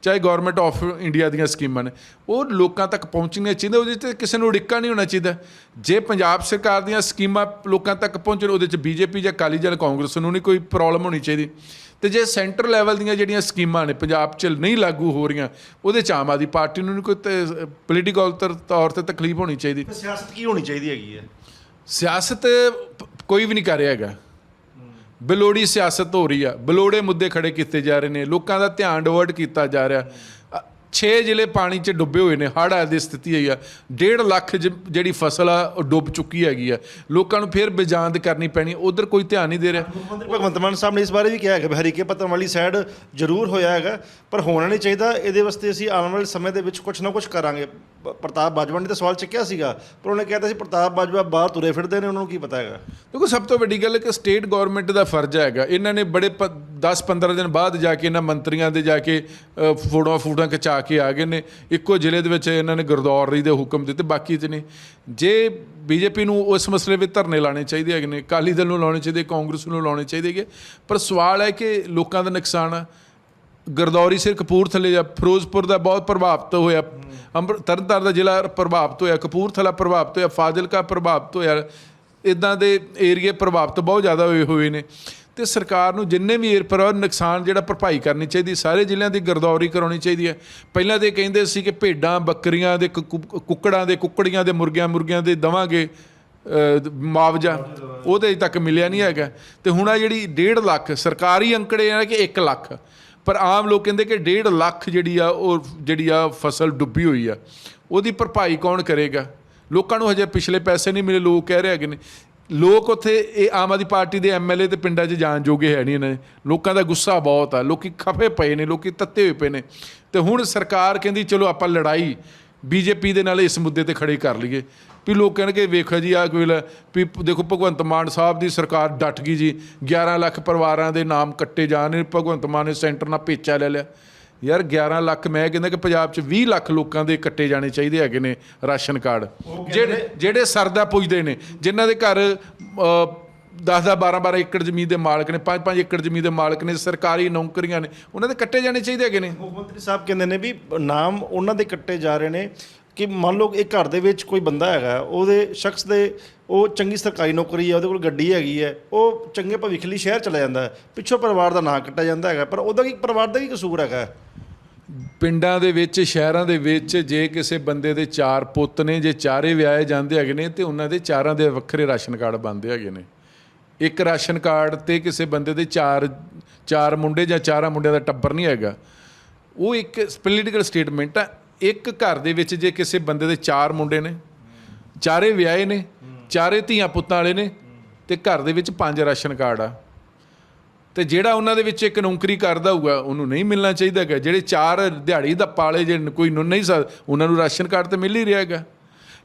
ਚਾਹੇ ਗਵਰਨਮੈਂਟ ਆਫ ਇੰਡੀਆ ਦੀਆਂ ਸਕੀਮਾਂ ਨੇ, ਉਹ ਲੋਕਾਂ ਤੱਕ ਪਹੁੰਚਣੀਆਂ ਚਾਹੀਦੀਆਂ, ਉਹਦੇ 'ਤੇ ਕਿਸੇ ਨੂੰ ਉੜਿੱਕਾ ਨਹੀਂ ਹੋਣਾ ਚਾਹੀਦਾ। ਜੇ ਪੰਜਾਬ ਸਰਕਾਰ ਦੀਆਂ ਸਕੀਮਾਂ ਲੋਕਾਂ ਤੱਕ ਪਹੁੰਚਣ, ਉਹਦੇ 'ਚ ਬੀਜੇਪੀ ਜਾਂ ਅਕਾਲੀ ਦਲ, ਕਾਂਗਰਸ ਨੂੰ ਨਹੀਂ ਕੋਈ ਪ੍ਰੋਬਲਮ ਹੋਣੀ ਚਾਹੀਦੀ। ਤੇ ਜੇ ਸੈਂਟਰ ਲੈਵਲ ਦੀਆਂ ਜਿਹੜੀਆਂ ਸਕੀਮਾਂ ਨੇ ਪੰਜਾਬ 'ਚ ਨਹੀਂ ਲਾਗੂ ਹੋ ਰਹੀਆਂ ਉਹਦੇ 'ਚ ਆਮ ਆਦਮੀ ਪਾਰਟੀ ਨੂੰ ਨਹੀਂ ਕੋਈ ਪੋਲੀਟੀਕਲ ਤੌਰ ਤੇ ਤਕਲੀਫ ਹੋਣੀ ਚਾਹੀਦੀ। ਸਿਆਸਤ ਕੀ ਹੋਣੀ ਚਾਹੀਦੀ ਹੈਗੀ ਹੈ? ਸਿਆਸਤ ਕੋਈ ਵੀ ਨਹੀਂ ਕਰ ਰਿਹਾ ਹੈਗਾ। ਬਲੋੜੀ ਸਿਆਸਤ ਹੋ ਰਹੀ ਆ। ਬਲੋੜੇ ਮੁੱਦੇ ਖੜੇ ਕੀਤੇ ਜਾ ਰਹੇ ਨੇ। ਲੋਕਾਂ ਦਾ ਧਿਆਨ ਡਿਵਰਟ ਕੀਤਾ ਜਾ ਰਿਹਾ। 6 ਜ਼ਿਲ੍ਹੇ ਪਾਣੀ 'ਚ ਡੁੱਬੇ ਹੋਏ ਨੇ ਹੜ੍ਹ ਦੀ ਸਥਿਤੀ ਆਈ ਆ। 1.5 ਲੱਖ ਜ- ਜਿਹੜੀ ਫਸਲ ਆ ਉਹ ਡੁੱਬ ਚੁੱਕੀ ਹੈਗੀ ਆ। ਲੋਕਾਂ ਨੂੰ ਫਿਰ ਬੇਜਾਂਦ ਕਰਨੀ ਪੈਣੀ ਉਧਰ ਕੋਈ ਧਿਆਨ ਨਹੀਂ ਦੇ ਰਿਹਾ। ਮੰਤਰੀ ਭਗਵੰਤ ਮਾਨ ਸਾਹਿਬ ਨੇ ਇਸ ਬਾਰੇ ਵੀ ਕਿਹਾ ਹੈ ਕਿ ਹਰੀਕੇ ਪੱਤਨ ਵਾਲੀ ਸਾਈਡ ਜ਼ਰੂਰ ਹੋਇਆ ਹੈਗਾ ਪਰ ਹੋਣਾ ਨਹੀਂ ਚਾਹੀਦਾ ਇਹਦੇ ਵਾਸਤੇ ਅਸੀਂ ਆਉਣ ਵਾਲੇ ਸਮੇਂ ਦੇ ਵਿੱਚ ਕੁਝ ਨਾ ਕੁਝ ਕਰਾਂਗੇ। ਪ- ਪ੍ਰਤਾਪ ਬਾਜਵਾ ਨੇ ਤਾਂ ਸਵਾਲ ਚੱਕਿਆ ਸੀਗਾ ਪਰ ਉਹਨੇ ਕਹਿਤਾ ਸੀ ਪ੍ਰਤਾਪ ਬਾਜਵਾ ਬਾਹਰ ਤੁਰੇ ਫਿਰਦੇ ਨੇ ਉਹਨਾਂ ਨੂੰ ਕੀ ਪਤਾ ਹੈਗਾ। ਦੇਖੋ ਸਭ ਤੋਂ ਵੱਡੀ ਗੱਲ ਹੈ ਕਿ ਸਟੇਟ ਗਵਰਨਮੈਂਟ ਦਾ ਫਰਜ਼ ਹੈਗਾ ਇਹਨਾਂ ਨੇ ਬੜੇ 10-15 ਦਿਨ ਬਾਅਦ ਜਾ ਕੇ ਇਹਨਾਂ ਮੰਤਰੀਆਂ ਦੇ ਜਾ ਕੇ ਫੋਟੋਆਂ ਫੂਟਾਂ ਖਿਚਾ ਕੇ ਆ ਗਏ ਨੇ। ਇੱਕੋ ਜ਼ਿਲ੍ਹੇ ਦੇ ਵਿੱਚ ਇਹਨਾਂ ਨੇ ਗਰਦੌਰੀ ਦੇ ਹੁਕਮ ਦਿੱਤੇ, ਬਾਕੀ 'ਤੇ ਨਹੀਂ। ਜੇ ਬੀਜੇਪੀ ਨੂੰ ਉਸ ਮਸਲੇ 'ਤੇ ਧਰਨੇ ਲਾਣੇ ਚਾਹੀਦੇ ਹੈਗੇ ਨੇ, ਅਕਾਲੀ ਦਲ ਨੂੰ ਲਾਉਣੇ ਚਾਹੀਦੇ, ਕਾਂਗਰਸ ਨੂੰ ਲਾਉਣੇ ਚਾਹੀਦੇ ਹੈਗੇ। ਪਰ ਸਵਾਲ ਹੈ ਕਿ ਲੋਕਾਂ ਦਾ ਨੁਕਸਾਨ ਆ ਗਰਦੌਰੀ ਸਿਰ ਕਪੂਰਥਲੇ ਜਾਂ ਫਿਰੋਜ਼ਪੁਰ ਦਾ ਬਹੁਤ ਪ੍ਰਭਾਵਿਤ ਹੋਇਆ। ਅੰਮ੍ਰਿਤ, ਤਰਨਤਾਰਨ ਦਾ ਜ਼ਿਲ੍ਹਾ ਪ੍ਰਭਾਵਿਤ ਹੋਇਆ, ਕਪੂਰਥਲਾ ਪ੍ਰਭਾਵਿਤ ਹੋਇਆ, ਫਾਜ਼ਿਲਕਾ ਪ੍ਰਭਾਵਿਤ ਹੋਇਆ। ਇਦਾਂ ਦੇ ਏਰੀਏ ਪ੍ਰਭਾਵਿਤ ਬਹੁਤ ਜ਼ਿਆਦਾ ਹੋਏ ਹੋਏ ਨੇ। ਤੇ ਸਰਕਾਰ ਨੂੰ ਜਿੰਨੇ ਵੀ ਏਰ ਨੁਕਸਾਨ ਜਿਹੜਾ ਭਰਪਾਈ ਕਰਨੀ ਚਾਹੀਦੀ ਸਾਰੇ ਜ਼ਿਲ੍ਹਿਆਂ ਦੀ ਗਰਦੌਰੀ ਕਰਾਉਣੀ ਚਾਹੀਦੀ ਹੈ। ਪਹਿਲਾਂ ਤੇ ਕਹਿੰਦੇ ਸੀ ਕਿ ਭੇਡਾਂ ਬੱਕਰੀਆਂ ਦੇ ਕੁ- ਕੁ- ਕੁੱਕੜਾਂ ਦੇ ਕੁੱਕੜੀਆਂ ਦੇ ਮੁਰਗਿਆਂ ਮੁਰਗਿਆਂ ਦੇ ਦਵਾਂਗੇ ਅ, ਮੁਆਵਜ਼ਾ। ਉਹਦੇ ਅਜੇ ਤੱਕ ਮਿਲਿਆ ਨਹੀਂ ਹੈਗਾ। ਤੇ ਹੁਣ ਆ ਜਿਹੜੀ 1.5 ਲੱਖ ਸਰਕਾਰੀ ਅੰਕੜੇ ਆ ਕਿ 1 ਲੱਖ। ਪਰ ਆਮ ਲੋਕ ਕਹਿੰਦੇ ਕਿ 1.5 ਲੱਖ ਜਿਹੜੀ ਆ ਉਹ ਜਿਹੜੀ ਆ ਫਸਲ ਡੁੱਬੀ ਹੋਈ ਆ। ਉਹਦੀ ਭਰਪਾਈ ਕੌਣ ਕਰੇਗਾ? ਲੋਕਾਂ ਨੂੰ ਹਜੇ ਪਿਛਲੇ ਪੈਸੇ ਨਹੀਂ ਮਿਲੇ ਲੋਕ ਕਹਿ ਰਹੇ ਹੈਗੇ ਨੇ। ਲੋਕ ਉੱਥੇ ਇਹ ਆਮ ਆਦਮੀ ਪਾਰਟੀ ਦੇ ਐਮਐਲਏ ਤੇ ਪਿੰਡਾਂ 'ਚ ਜਾਣ ਜੋਗੇ ਹੈ ਨਹੀਂ ਇਹਨਾਂ ਲੋਕਾਂ ਦਾ ਗੁੱਸਾ ਬਹੁਤ ਆ, ਲੋਕੀ ਖਫੇ ਪਏ ਨੇ, ਲੋਕੀ ਤੱਤੇ ਹੋਏ ਪਏ ਨੇ। ਤੇ ਹੁਣ ਸਰਕਾਰ ਕਹਿੰਦੀ, ਚਲੋ ਆਪਾਂ ਲੜਾਈ ਬੀਜੇਪੀ ਦੇ ਨਾਲ ਇਸ ਮੁੱਦੇ ਤੇ ਖੜੀ ਕਰ ਲਈਏ। ਵੀ ਲੋਕ ਕਹਿਣਗੇ, ਵੇਖੋ ਜੀ ਆ ਕੋਈ ਲੈ- ਵੀ ਦੇਖੋ ਭਗਵੰਤ ਮਾਨ ਸਾਹਿਬ ਦੀ ਸਰਕਾਰ ਡਟ ਗਈ ਜੀ। 11 ਲੱਖ ਪਰਿਵਾਰਾਂ ਦੇ ਨਾਮ ਕੱਟੇ ਜਾਣ ਭਗਵੰਤ ਮਾਨ ਨੇ ਸੈਂਟਰ ਨਾਲ ਪੇਚਾ ਲੈ ਲਿਆ। ਯਾਰ 11 ਲੱਖ ਮੈਂ ਕਹਿੰਦਾ ਕਿ ਪੰਜਾਬ 'ਚ 20 ਲੱਖ ਲੋਕਾਂ ਦੇ ਕੱਟੇ ਜਾਣੇ ਚਾਹੀਦੇ ਹੈਗੇ ਨੇ ਰਾਸ਼ਨ ਕਾਰਡ। ਜਿਹੜੇ ਜਿਹੜੇ ਸਰਦਾ ਪੁੱਜਦੇ ਨੇ ਜਿਨ੍ਹਾਂ ਦੇ ਘਰ 10 10 12 12 ਏਕੜ ਜ਼ਮੀਨ ਦੇ ਮਾਲਕ ਨੇ 5 5 ਏਕੜ ਜ਼ਮੀਨ ਦੇ ਮਾਲਕ ਨੇ ਸਰਕਾਰੀ ਨੌਕਰੀਆਂ ਨੇ ਉਹਨਾਂ ਦੇ ਕੱਟੇ ਜਾਣੇ ਚਾਹੀਦੇ ਹੈਗੇ ਨੇ। ਮੁੱਖ ਮੰਤਰੀ ਸਾਹਿਬ ਕਹਿੰਦੇ ਨੇ ਵੀ ਨਾਮ ਉਹਨਾਂ ਦੇ ਕੱਟੇ ਜਾ ਰਹੇ ਨੇ। ਕਿ ਮੰਨ ਲਓ ਇੱਕ ਘਰ ਦੇ ਵਿੱਚ ਕੋਈ ਬੰਦਾ ਹੈਗਾ, ਉਹਦੇ ਸ਼ਖਸ ਦੇ ਉਹ ਚੰਗੀ ਸਰਕਾਰੀ ਨੌਕਰੀ ਹੈ ਉਹਦੇ ਕੋਲ ਗੱਡੀ ਹੈਗੀ ਹੈ, ਉਹ ਚੰਗੇ ਭਵਿੱਖ ਲਈ ਸ਼ਹਿਰ ਚਲਾ ਜਾਂਦਾ ਹੈ, ਪਿੱਛੋਂ ਪਰਿਵਾਰ ਦਾ ਨਾਂ ਕੱਟਿਆ ਜਾਂਦਾ ਹੈਗਾ, ਪਰ ਉਹਦਾ ਕੀ, ਪਰਿਵਾਰ ਦਾ ਕੀ ਕਸੂਰ ਹੈਗਾ? ਪਿੰਡਾਂ ਦੇ ਵਿੱਚ, ਸ਼ਹਿਰਾਂ ਦੇ ਵਿੱਚ ਜੇ ਕਿਸੇ ਬੰਦੇ ਦੇ ਚਾਰ ਪੁੱਤ ਨੇ, ਜੇ ਚਾਰੇ ਵਿਆਹੇ ਜਾਂਦੇ ਹੈਗੇ ਨੇ, ਤੇ ਉਹਨਾਂ ਦੇ ਚਾਰਾਂ ਦੇ ਵੱਖਰੇ ਰਾਸ਼ਨ ਕਾਰਡ ਬਣਦੇ ਹੈਗੇ ਨੇ। ਇੱਕ ਰਾਸ਼ਨ ਕਾਰਡ ਤੇ ਕਿਸੇ ਬੰਦੇ ਦੇ ਚਾਰ ਚਾਰ ਮੁੰਡੇ ਜਾਂ ਚਾਰਾਂ ਮੁੰਡਿਆਂ ਦਾ ਟੱਬਰ ਨਹੀਂ ਹੈਗਾ। ਉਹ ਇੱਕ ਪੋਲੀਟੀਕਲ ਸਟੇਟਮੈਂਟ ਹੈ। ਇੱਕ ਘਰ ਦੇ ਵਿੱਚ ਜੇ ਕਿਸੇ ਬੰਦੇ ਦੇ ਚਾਰ ਮੁੰਡੇ ਨੇ, ਚਾਰੇ ਵਿਆਹੇ ਨੇ, ਚਾਰੇ ਧੀਆਂ ਪੁੱਤਾਂ ਵਾਲੇ ਨੇ, ਤੇ ਘਰ ਦੇ ਵਿੱਚ ਪੰਜ ਰਾਸ਼ਨ ਕਾਰਡ ਆ। ਤੇ ਜਿਹੜਾ ਉਹਨਾਂ ਦੇ ਵਿੱਚ ਇੱਕ ਨੌਕਰੀ ਕਰਦਾ ਹੋਊਗਾ, ਉਹਨੂੰ ਨਹੀਂ ਮਿਲਣਾ ਚਾਹੀਦਾ ਹੈਗਾ। ਜਿਹੜੇ ਚਾਰ ਦਿਹਾੜੀ ਦਾ ਪਾਲੇ ਜੇ ਕੋਈ ਨੂੰ ਨਹੀਂ ਸਕ ਉਹਨਾਂ ਨੂੰ ਰਾਸ਼ਨ ਕਾਰਡ ਤੇ ਮਿਲ ਹੀ ਰਿਹਾ ਹੈਗਾ।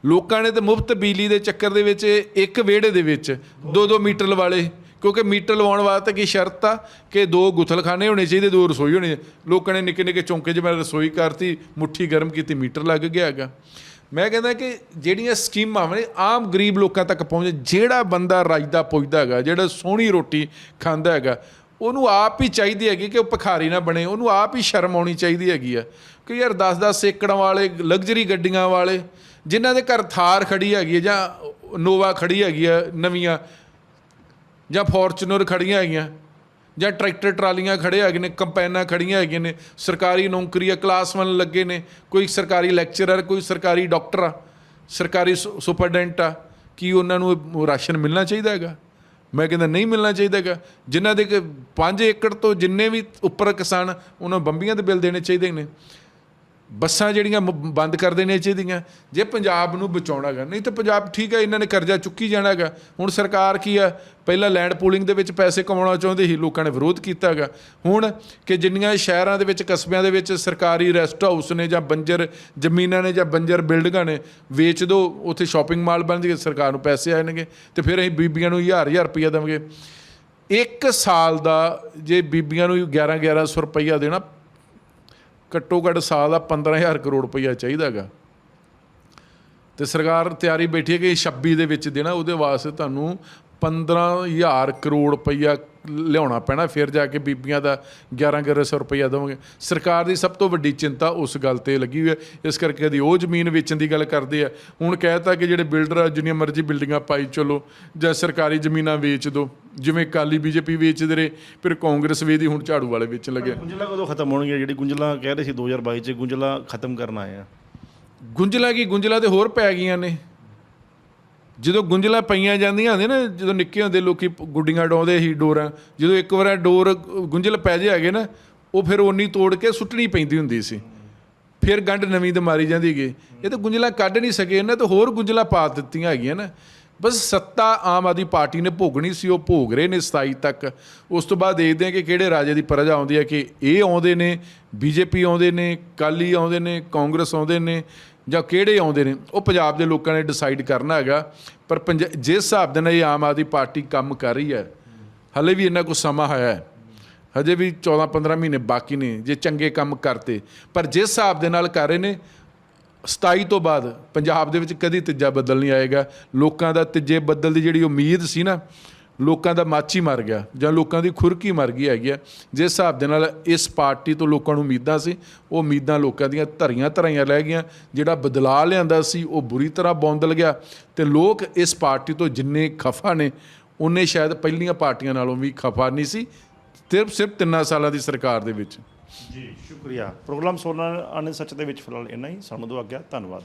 ਲੋਕਾਂ ਨੇ ਤੇ ਮੁਫਤ ਬਿਜਲੀ ਦੇ ਚੱਕਰ ਦੇ ਵਿੱਚ, ਇੱਕ ਵਿਹੜੇ ਦੇ ਵਿੱਚ 2-2 ਮੀਟਰ ਵਾਲੇ ਕਿਉਂਕਿ ਮੀਟਰ ਲਵਾਉਣ ਵਾਸਤੇ ਕੀ ਸ਼ਰਤ ਆ ਕਿ ਦੋ ਗੁਥਲਖਾਨੇ ਹੋਣੇ ਚਾਹੀਦੇ, ਦੋ ਰਸੋਈ ਹੋਣੀ ਲੋਕਾਂ ਨੇ ਨਿੱਕੇ ਨਿੱਕੇ ਚੌਂਕੇ 'ਚ ਮੈਂ ਰਸੋਈ ਕਰਤੀ, ਮੁੱਠੀ ਗਰਮ ਕੀਤੀ, ਮੀਟਰ ਲੱਗ ਗਿਆ ਹੈਗਾ। ਮੈਂ ਕਹਿੰਦਾ ਕਿ ਜਿਹੜੀਆਂ ਸਕੀਮਾਂ ਨੇ, ਆਮ ਗਰੀਬ ਲੋਕਾਂ ਤੱਕ ਪਹੁੰਚ, ਜਿਹੜਾ ਬੰਦਾ ਰਾਜਦਾ ਪੁੱਜਦਾ ਹੈਗਾ, ਜਿਹੜਾ ਸੋਹਣੀ ਰੋਟੀ ਖਾਂਦਾ ਹੈਗਾ, ਉਹਨੂੰ ਆਪ ਹੀ ਚਾਹੀਦੀ ਹੈਗੀ ਕਿ ਉਹ ਭਿਖਾਰੀ ਨਾ ਬਣੇ, ਉਹਨੂੰ ਆਪ ਹੀ ਸ਼ਰਮ ਆਉਣੀ ਚਾਹੀਦੀ ਹੈਗੀ ਆ। ਕਿ ਯਾਰ 10-10 ਏਕੜਾਂ ਵਾਲੇ, ਲਗਜ਼ਰੀ ਗੱਡੀਆਂ ਵਾਲੇ, ਜਿਨ੍ਹਾਂ ਦੇ ਘਰ ਥਾਰ ਖੜੀ ਹੈਗੀ ਹੈ ਜਾਂ ਨੋਵਾ ਖੜੀ ਹੈਗੀ ਆ ਨਵੀਆਂ ਜਾਂ ਫੋਰਚੂਨਰ ਖੜੀਆਂ ਹੈਗੀਆਂ, ਜਾਂ ਟਰੈਕਟਰ ਟਰਾਲੀਆਂ ਖੜੇ ਹੈਗੇ ਨੇ, ਕੰਪੈਨਾਂ ਖੜੀਆਂ ਹੈਗੀਆਂ ਨੇ, ਸਰਕਾਰੀ ਨੌਕਰੀ ਆ ਕਲਾਸ 1 ਲੱਗੇ ਨੇ, ਕੋਈ ਸਰਕਾਰੀ ਲੈਕਚਰਰ ਕੋਈ ਸਰਕਾਰੀ ਡਾਕਟਰ ਆ, ਸਰਕਾਰੀ ਸੁਪਰਡੈਂਟ ਆ, ਕੀ ਉਹਨਾਂ ਨੂੰ ਰਾਸ਼ਨ ਮਿਲਣਾ ਚਾਹੀਦਾ ਹੈਗਾ? ਮੈਂ ਕਹਿੰਦਾ ਨਹੀਂ ਮਿਲਣਾ ਚਾਹੀਦਾ ਹੈਗਾ। ਜਿਨ੍ਹਾਂ ਦੇ 5 ਏਕੜ ਤੋਂ ਜਿੰਨੇ ਵੀ ਉੱਪਰ ਕਿਸਾਨ, ਉਹਨਾਂ ਨੂੰ ਬੰਬੀਆਂ ਦੇ ਬਿੱਲ ਦੇਣੇ ਚਾਹੀਦੇ ਨੇ। ਬੱਸਾਂ ਜਿਹੜੀਆਂ ਮ- ਬੰਦ ਕਰ ਦੇਣੀਆਂ ਚਾਹੀਦੀਆਂ। ਜੇ ਪੰਜਾਬ ਨੂੰ ਬਚਾਉਣਾਗਾ, ਨਹੀਂ ਤਾਂ ਪੰਜਾਬ ਠੀਕ ਹੈ, ਇਹਨਾਂ ਨੇ ਕਰਜ਼ਾ ਚੁੱਕੀ ਜਾਣਾਗਾ। ਹੁਣ ਸਰਕਾਰ ਕੀ ਆ, ਪਹਿਲਾਂ ਲੈਂਡ ਪੂਲਿੰਗ ਦੇ ਵਿੱਚ ਪੈਸੇ ਕਮਾਉਣਾ ਚਾਹੁੰਦੇ ਸੀ, ਲੋਕਾਂ ਨੇ ਵਿਰੋਧ ਕੀਤਾਗਾ। ਹੁਣ ਕਿ ਜਿੰਨੀਆਂ ਸ਼ਹਿਰਾਂ ਦੇ ਵਿੱਚ, ਕਸਬਿਆਂ ਦੇ ਵਿੱਚ ਸਰਕਾਰੀ ਰੈਸਟ ਹਾਊਸ ਨੇ ਜਾਂ ਬੰਜਰ ਜ਼ਮੀਨਾਂ ਨੇ ਜਾਂ ਬੰਜਰ ਬਿਲਡਿੰਗਾਂ ਨੇ, ਵੇਚ ਦਿਓ ਉੱਥੇ ਸ਼ਾਪਿੰਗ ਮਾਲ ਬਣ ਜਾਏ ਸਰਕਾਰ ਨੂੰ ਪੈਸੇ ਆਣਗੇ ਤੇ ਫਿਰ ਅਸੀਂ ਬੀਬੀਆਂ ਨੂੰ ਹਜ਼ਾਰ ਹਜ਼ਾਰ ਰੁਪਈਆ ਦੇਵਾਂਗੇ। ਇੱਕ ਸਾਲ ਦਾ ਜੇ ਬੀਬੀਆਂ ਨੂੰ 11 1100 ਰੁਪਈਆ ਦੇਣਾ ਘੱਟੋ ਘੱਟ ਸਾਲ ਦਾ 15000 ਕਰੋੜ ਰੁਪਈਆ ਚਾਹੀਦਾ ਹੈਗਾ। ਤੇ ਸਰਕਾਰ ਤਿਆਰੀ ਬੈਠੀ ਹੈ ਕਿ 26 ਦੇ ਵਿੱਚ ਦੇਣਾ, ਉਹਦੇ ਵਾਸਤੇ ਤੁਹਾਨੂੰ 15000 ਕਰੋੜ ਰੁਪਈਆ ਲਿਆਉਣਾ ਪੈਣਾ ਫਿਰ ਜਾ ਕੇ ਬੀਬੀਆਂ ਦਾ 11 1100 ਰੁਪਈਆ ਦੇਵਾਂਗੇ। ਸਰਕਾਰ ਦੀ ਸਭ ਤੋਂ ਵੱਡੀ ਚਿੰਤਾ ਉਸ ਗੱਲ ਤੇ ਲੱਗੀ ਹੋਈ ਹੈ। ਇਸ ਕਰਕੇ ਕਦੀ ਉਹ ਜ਼ਮੀਨ ਵੇਚਣ ਦੀ ਗੱਲ ਕਰਦੇ ਆ। ਹੁਣ ਕਹਿਤਾ ਕਿ ਜਿਹੜੇ ਬਿਲਡਰ ਆ ਜਿੰਨੀਆਂ ਮਰਜ਼ੀ ਬਿਲਡਿੰਗਾਂ ਪਾਈ ਚਲੋ ਜਾਂ ਸਰਕਾਰੀ ਜ਼ਮੀਨਾਂ ਵੇਚ ਦਿਓ ਜਿਵੇਂ ਕਾਲੀ ਬੀਜੇਪੀ ਵੇਚਦੇ ਰਹੇ ਫਿਰ ਕਾਂਗਰਸ ਵੇਚਦੀ ਹੁਣ ਝਾੜੂ ਵਾਲੇ ਵੇਚਣ ਲੱਗੇ ਗੁੰਝਲਾਂ ਕਦੋਂ ਖਤਮ ਹੋਣਗੀਆਂ? ਜਿਹੜੀ ਗੁੰਝਲਾਂ ਕਹਿ ਰਹੇ ਸੀ 2022 ਚ ਗੁੰਝਲਾਂ ਖਤਮ ਕਰਨ ਆਏ ਆ। ਗੁੰਝਲਾਂ ਕੀ? ਗੁੰਝਲਾਂ ਤੇ ਹੋਰ ਪੈ ਗਈਆਂ ਨੇ। ਜਦੋਂ ਗੁੰਝਲਾਂ ਪਈਆਂ ਜਾਂਦੀਆਂ ਹੁੰਦੀਆਂ ਨਾ, ਜਦੋਂ ਨਿੱਕੇ ਹੁੰਦੇ ਲੋਕੀ ਗੁੱਡੀਆਂ ਡਾਉਂਦੇ ਸੀ ਡੋਰਾਂ, ਜਦੋਂ ਇੱਕ ਵਾਰ ਡੋਰ ਗੁੰਝਲ ਪੈ ਜੇ ਹੈਗੇ ਨਾ, ਉਹ ਫਿਰ ਓਨੀ ਤੋੜ ਕੇ ਸੁੱਟਣੀ ਪੈਂਦੀ ਹੁੰਦੀ ਸੀ। ਫਿਰ ਗੰਢ ਨਵੀਂ ਤੇ ਮਾਰੀ ਜਾਂਦੀ ਗਈ। ਇਹ ਤਾਂ ਗੁੰਝਲਾਂ ਕੱਢ ਨਹੀਂ ਸਕੇ, ਇਹਨਾਂ ਤੇ ਹੋਰ ਗੁੰਝਲਾਂ ਪਾ ਦਿੱਤੀਆਂ ਹੈਗੀਆਂ ਨਾ। ਬਸ ਸੱਤਾ ਆਮ ਆਦਮੀ ਪਾਰਟੀ ਨੇ ਭੋਗਣੀ ਸੀ, ਉਹ ਭੋਗ ਰਹੇ ਨੇ 27 ਤੱਕ। ਉਸ ਤੋਂ ਬਾਅਦ ਦੇਖਦੇ ਹਾਂ ਕਿ ਕਿਹੜੇ ਰਾਜੇ ਦੀ ਪ੍ਰਜਾ ਆਉਂਦੀ ਹੈ ਕਿ ਇਹ ਆਉਂਦੇ ਨੇ, ਬੀਜੇਪੀ ਆਉਂਦੇ ਨੇ ਕਾਲੀ ਆਉਂਦੇ ਨੇ, ਕਾਂਗਰਸ ਆਉਂਦੇ ਨੇ ਜਾਂ ਕਿਹੜੇ ਆਉਂਦੇ ਨੇ, ਉਹ ਪੰਜਾਬ ਦੇ ਲੋਕਾਂ ਨੇ ਡਿਸਾਈਡ ਕਰਨਾ ਹੈਗਾ। ਪਰ ਪੰਜ- ਜਿਸ ਹਿਸਾਬ ਦੇ ਨਾਲ ਇਹ ਆਮ ਆਦਮੀ ਪਾਰਟੀ ਕੰਮ ਕਰ ਰਹੀ ਹੈ, ਹਲੇ ਵੀ ਇੰਨਾ ਕੁ ਸਮਾਂ ਹੋਇਆ ਹੈ। ਹਜੇ ਵੀ 14 15 ਮਹੀਨੇ ਬਾਕੀ ਨੇ, ਜੇ ਚੰਗੇ ਕੰਮ ਕਰਤੇ। ਪਰ ਜਿਸ ਹਿਸਾਬ ਦੇ ਨਾਲ ਕਰ ਰਹੇ ਨੇ 27 ਤੋਂ ਬਾਅਦ ਪੰਜਾਬ ਦੇ ਵਿੱਚ ਕਦੀ ਤੀਜਾ ਬੱਦਲ ਨਹੀਂ ਆਏਗਾ। ਲੋਕਾਂ ਦਾ ਤੀਜੇ ਬੱਦਲ ਦੀ ਜਿਹੜੀ ਉਮੀਦ ਸੀ ਨਾ ਲੋਕਾਂ ਦਾ ਮਾਚੀ ਮਰ ਗਿਆ ਜਾਂ ਲੋਕਾਂ ਦੀ ਖੁਰਕੀ ਮਰ ਗਈ ਹੈਗੀ ਆ ਜਿਸ ਹਿਸਾਬ ਦੇ ਨਾਲ ਇਸ ਪਾਰਟੀ ਤੋਂ ਲੋਕਾਂ ਨੂੰ ਉਮੀਦਾਂ ਸੀ, ਉਹ ਉਮੀਦਾਂ ਲੋਕਾਂ ਦੀਆਂ ਧਰੀਆਂ ਧਰਾਈਆਂ ਰਹਿ ਗਈਆਂ, ਜਿਹੜਾ ਬਦਲਾਅ ਲਿਆਂਦਾ ਸੀ, ਉਹ ਬੁਰੀ ਤਰ੍ਹਾਂ ਬੌਂਦਲ ਗਿਆ ਤੇ ਲੋਕ ਇਸ ਪਾਰਟੀ ਤੋਂ ਜਿੰਨੇ ਖਫਾ ਨੇ, ਉਹਨੇ ਸ਼ਾਇਦ ਪਹਿਲੀਆਂ ਪਾਰਟੀਆਂ ਨਾਲੋਂ ਵੀ ਖਫਾ ਨਹੀਂ ਸੀ, ਸਿਰਫ ਸਿਰਫ ਤਿੰਨਾਂ ਸਾਲਾਂ ਦੀ ਸਰਕਾਰ ਦੇ ਵਿੱਚ। ਜੀ, ਸ਼ੁਕਰੀਆ। ਪ੍ਰੋਗਰਾਮ ਸੋਨਾ ਅਨ ਸੱਚ ਦੇ ਵਿੱਚ ਫਿਲਹਾਲ ਇੰਨਾ ਹੀ, ਸਾਨੂੰ ਦੋ ਆਗਿਆ, ਧੰਨਵਾਦ।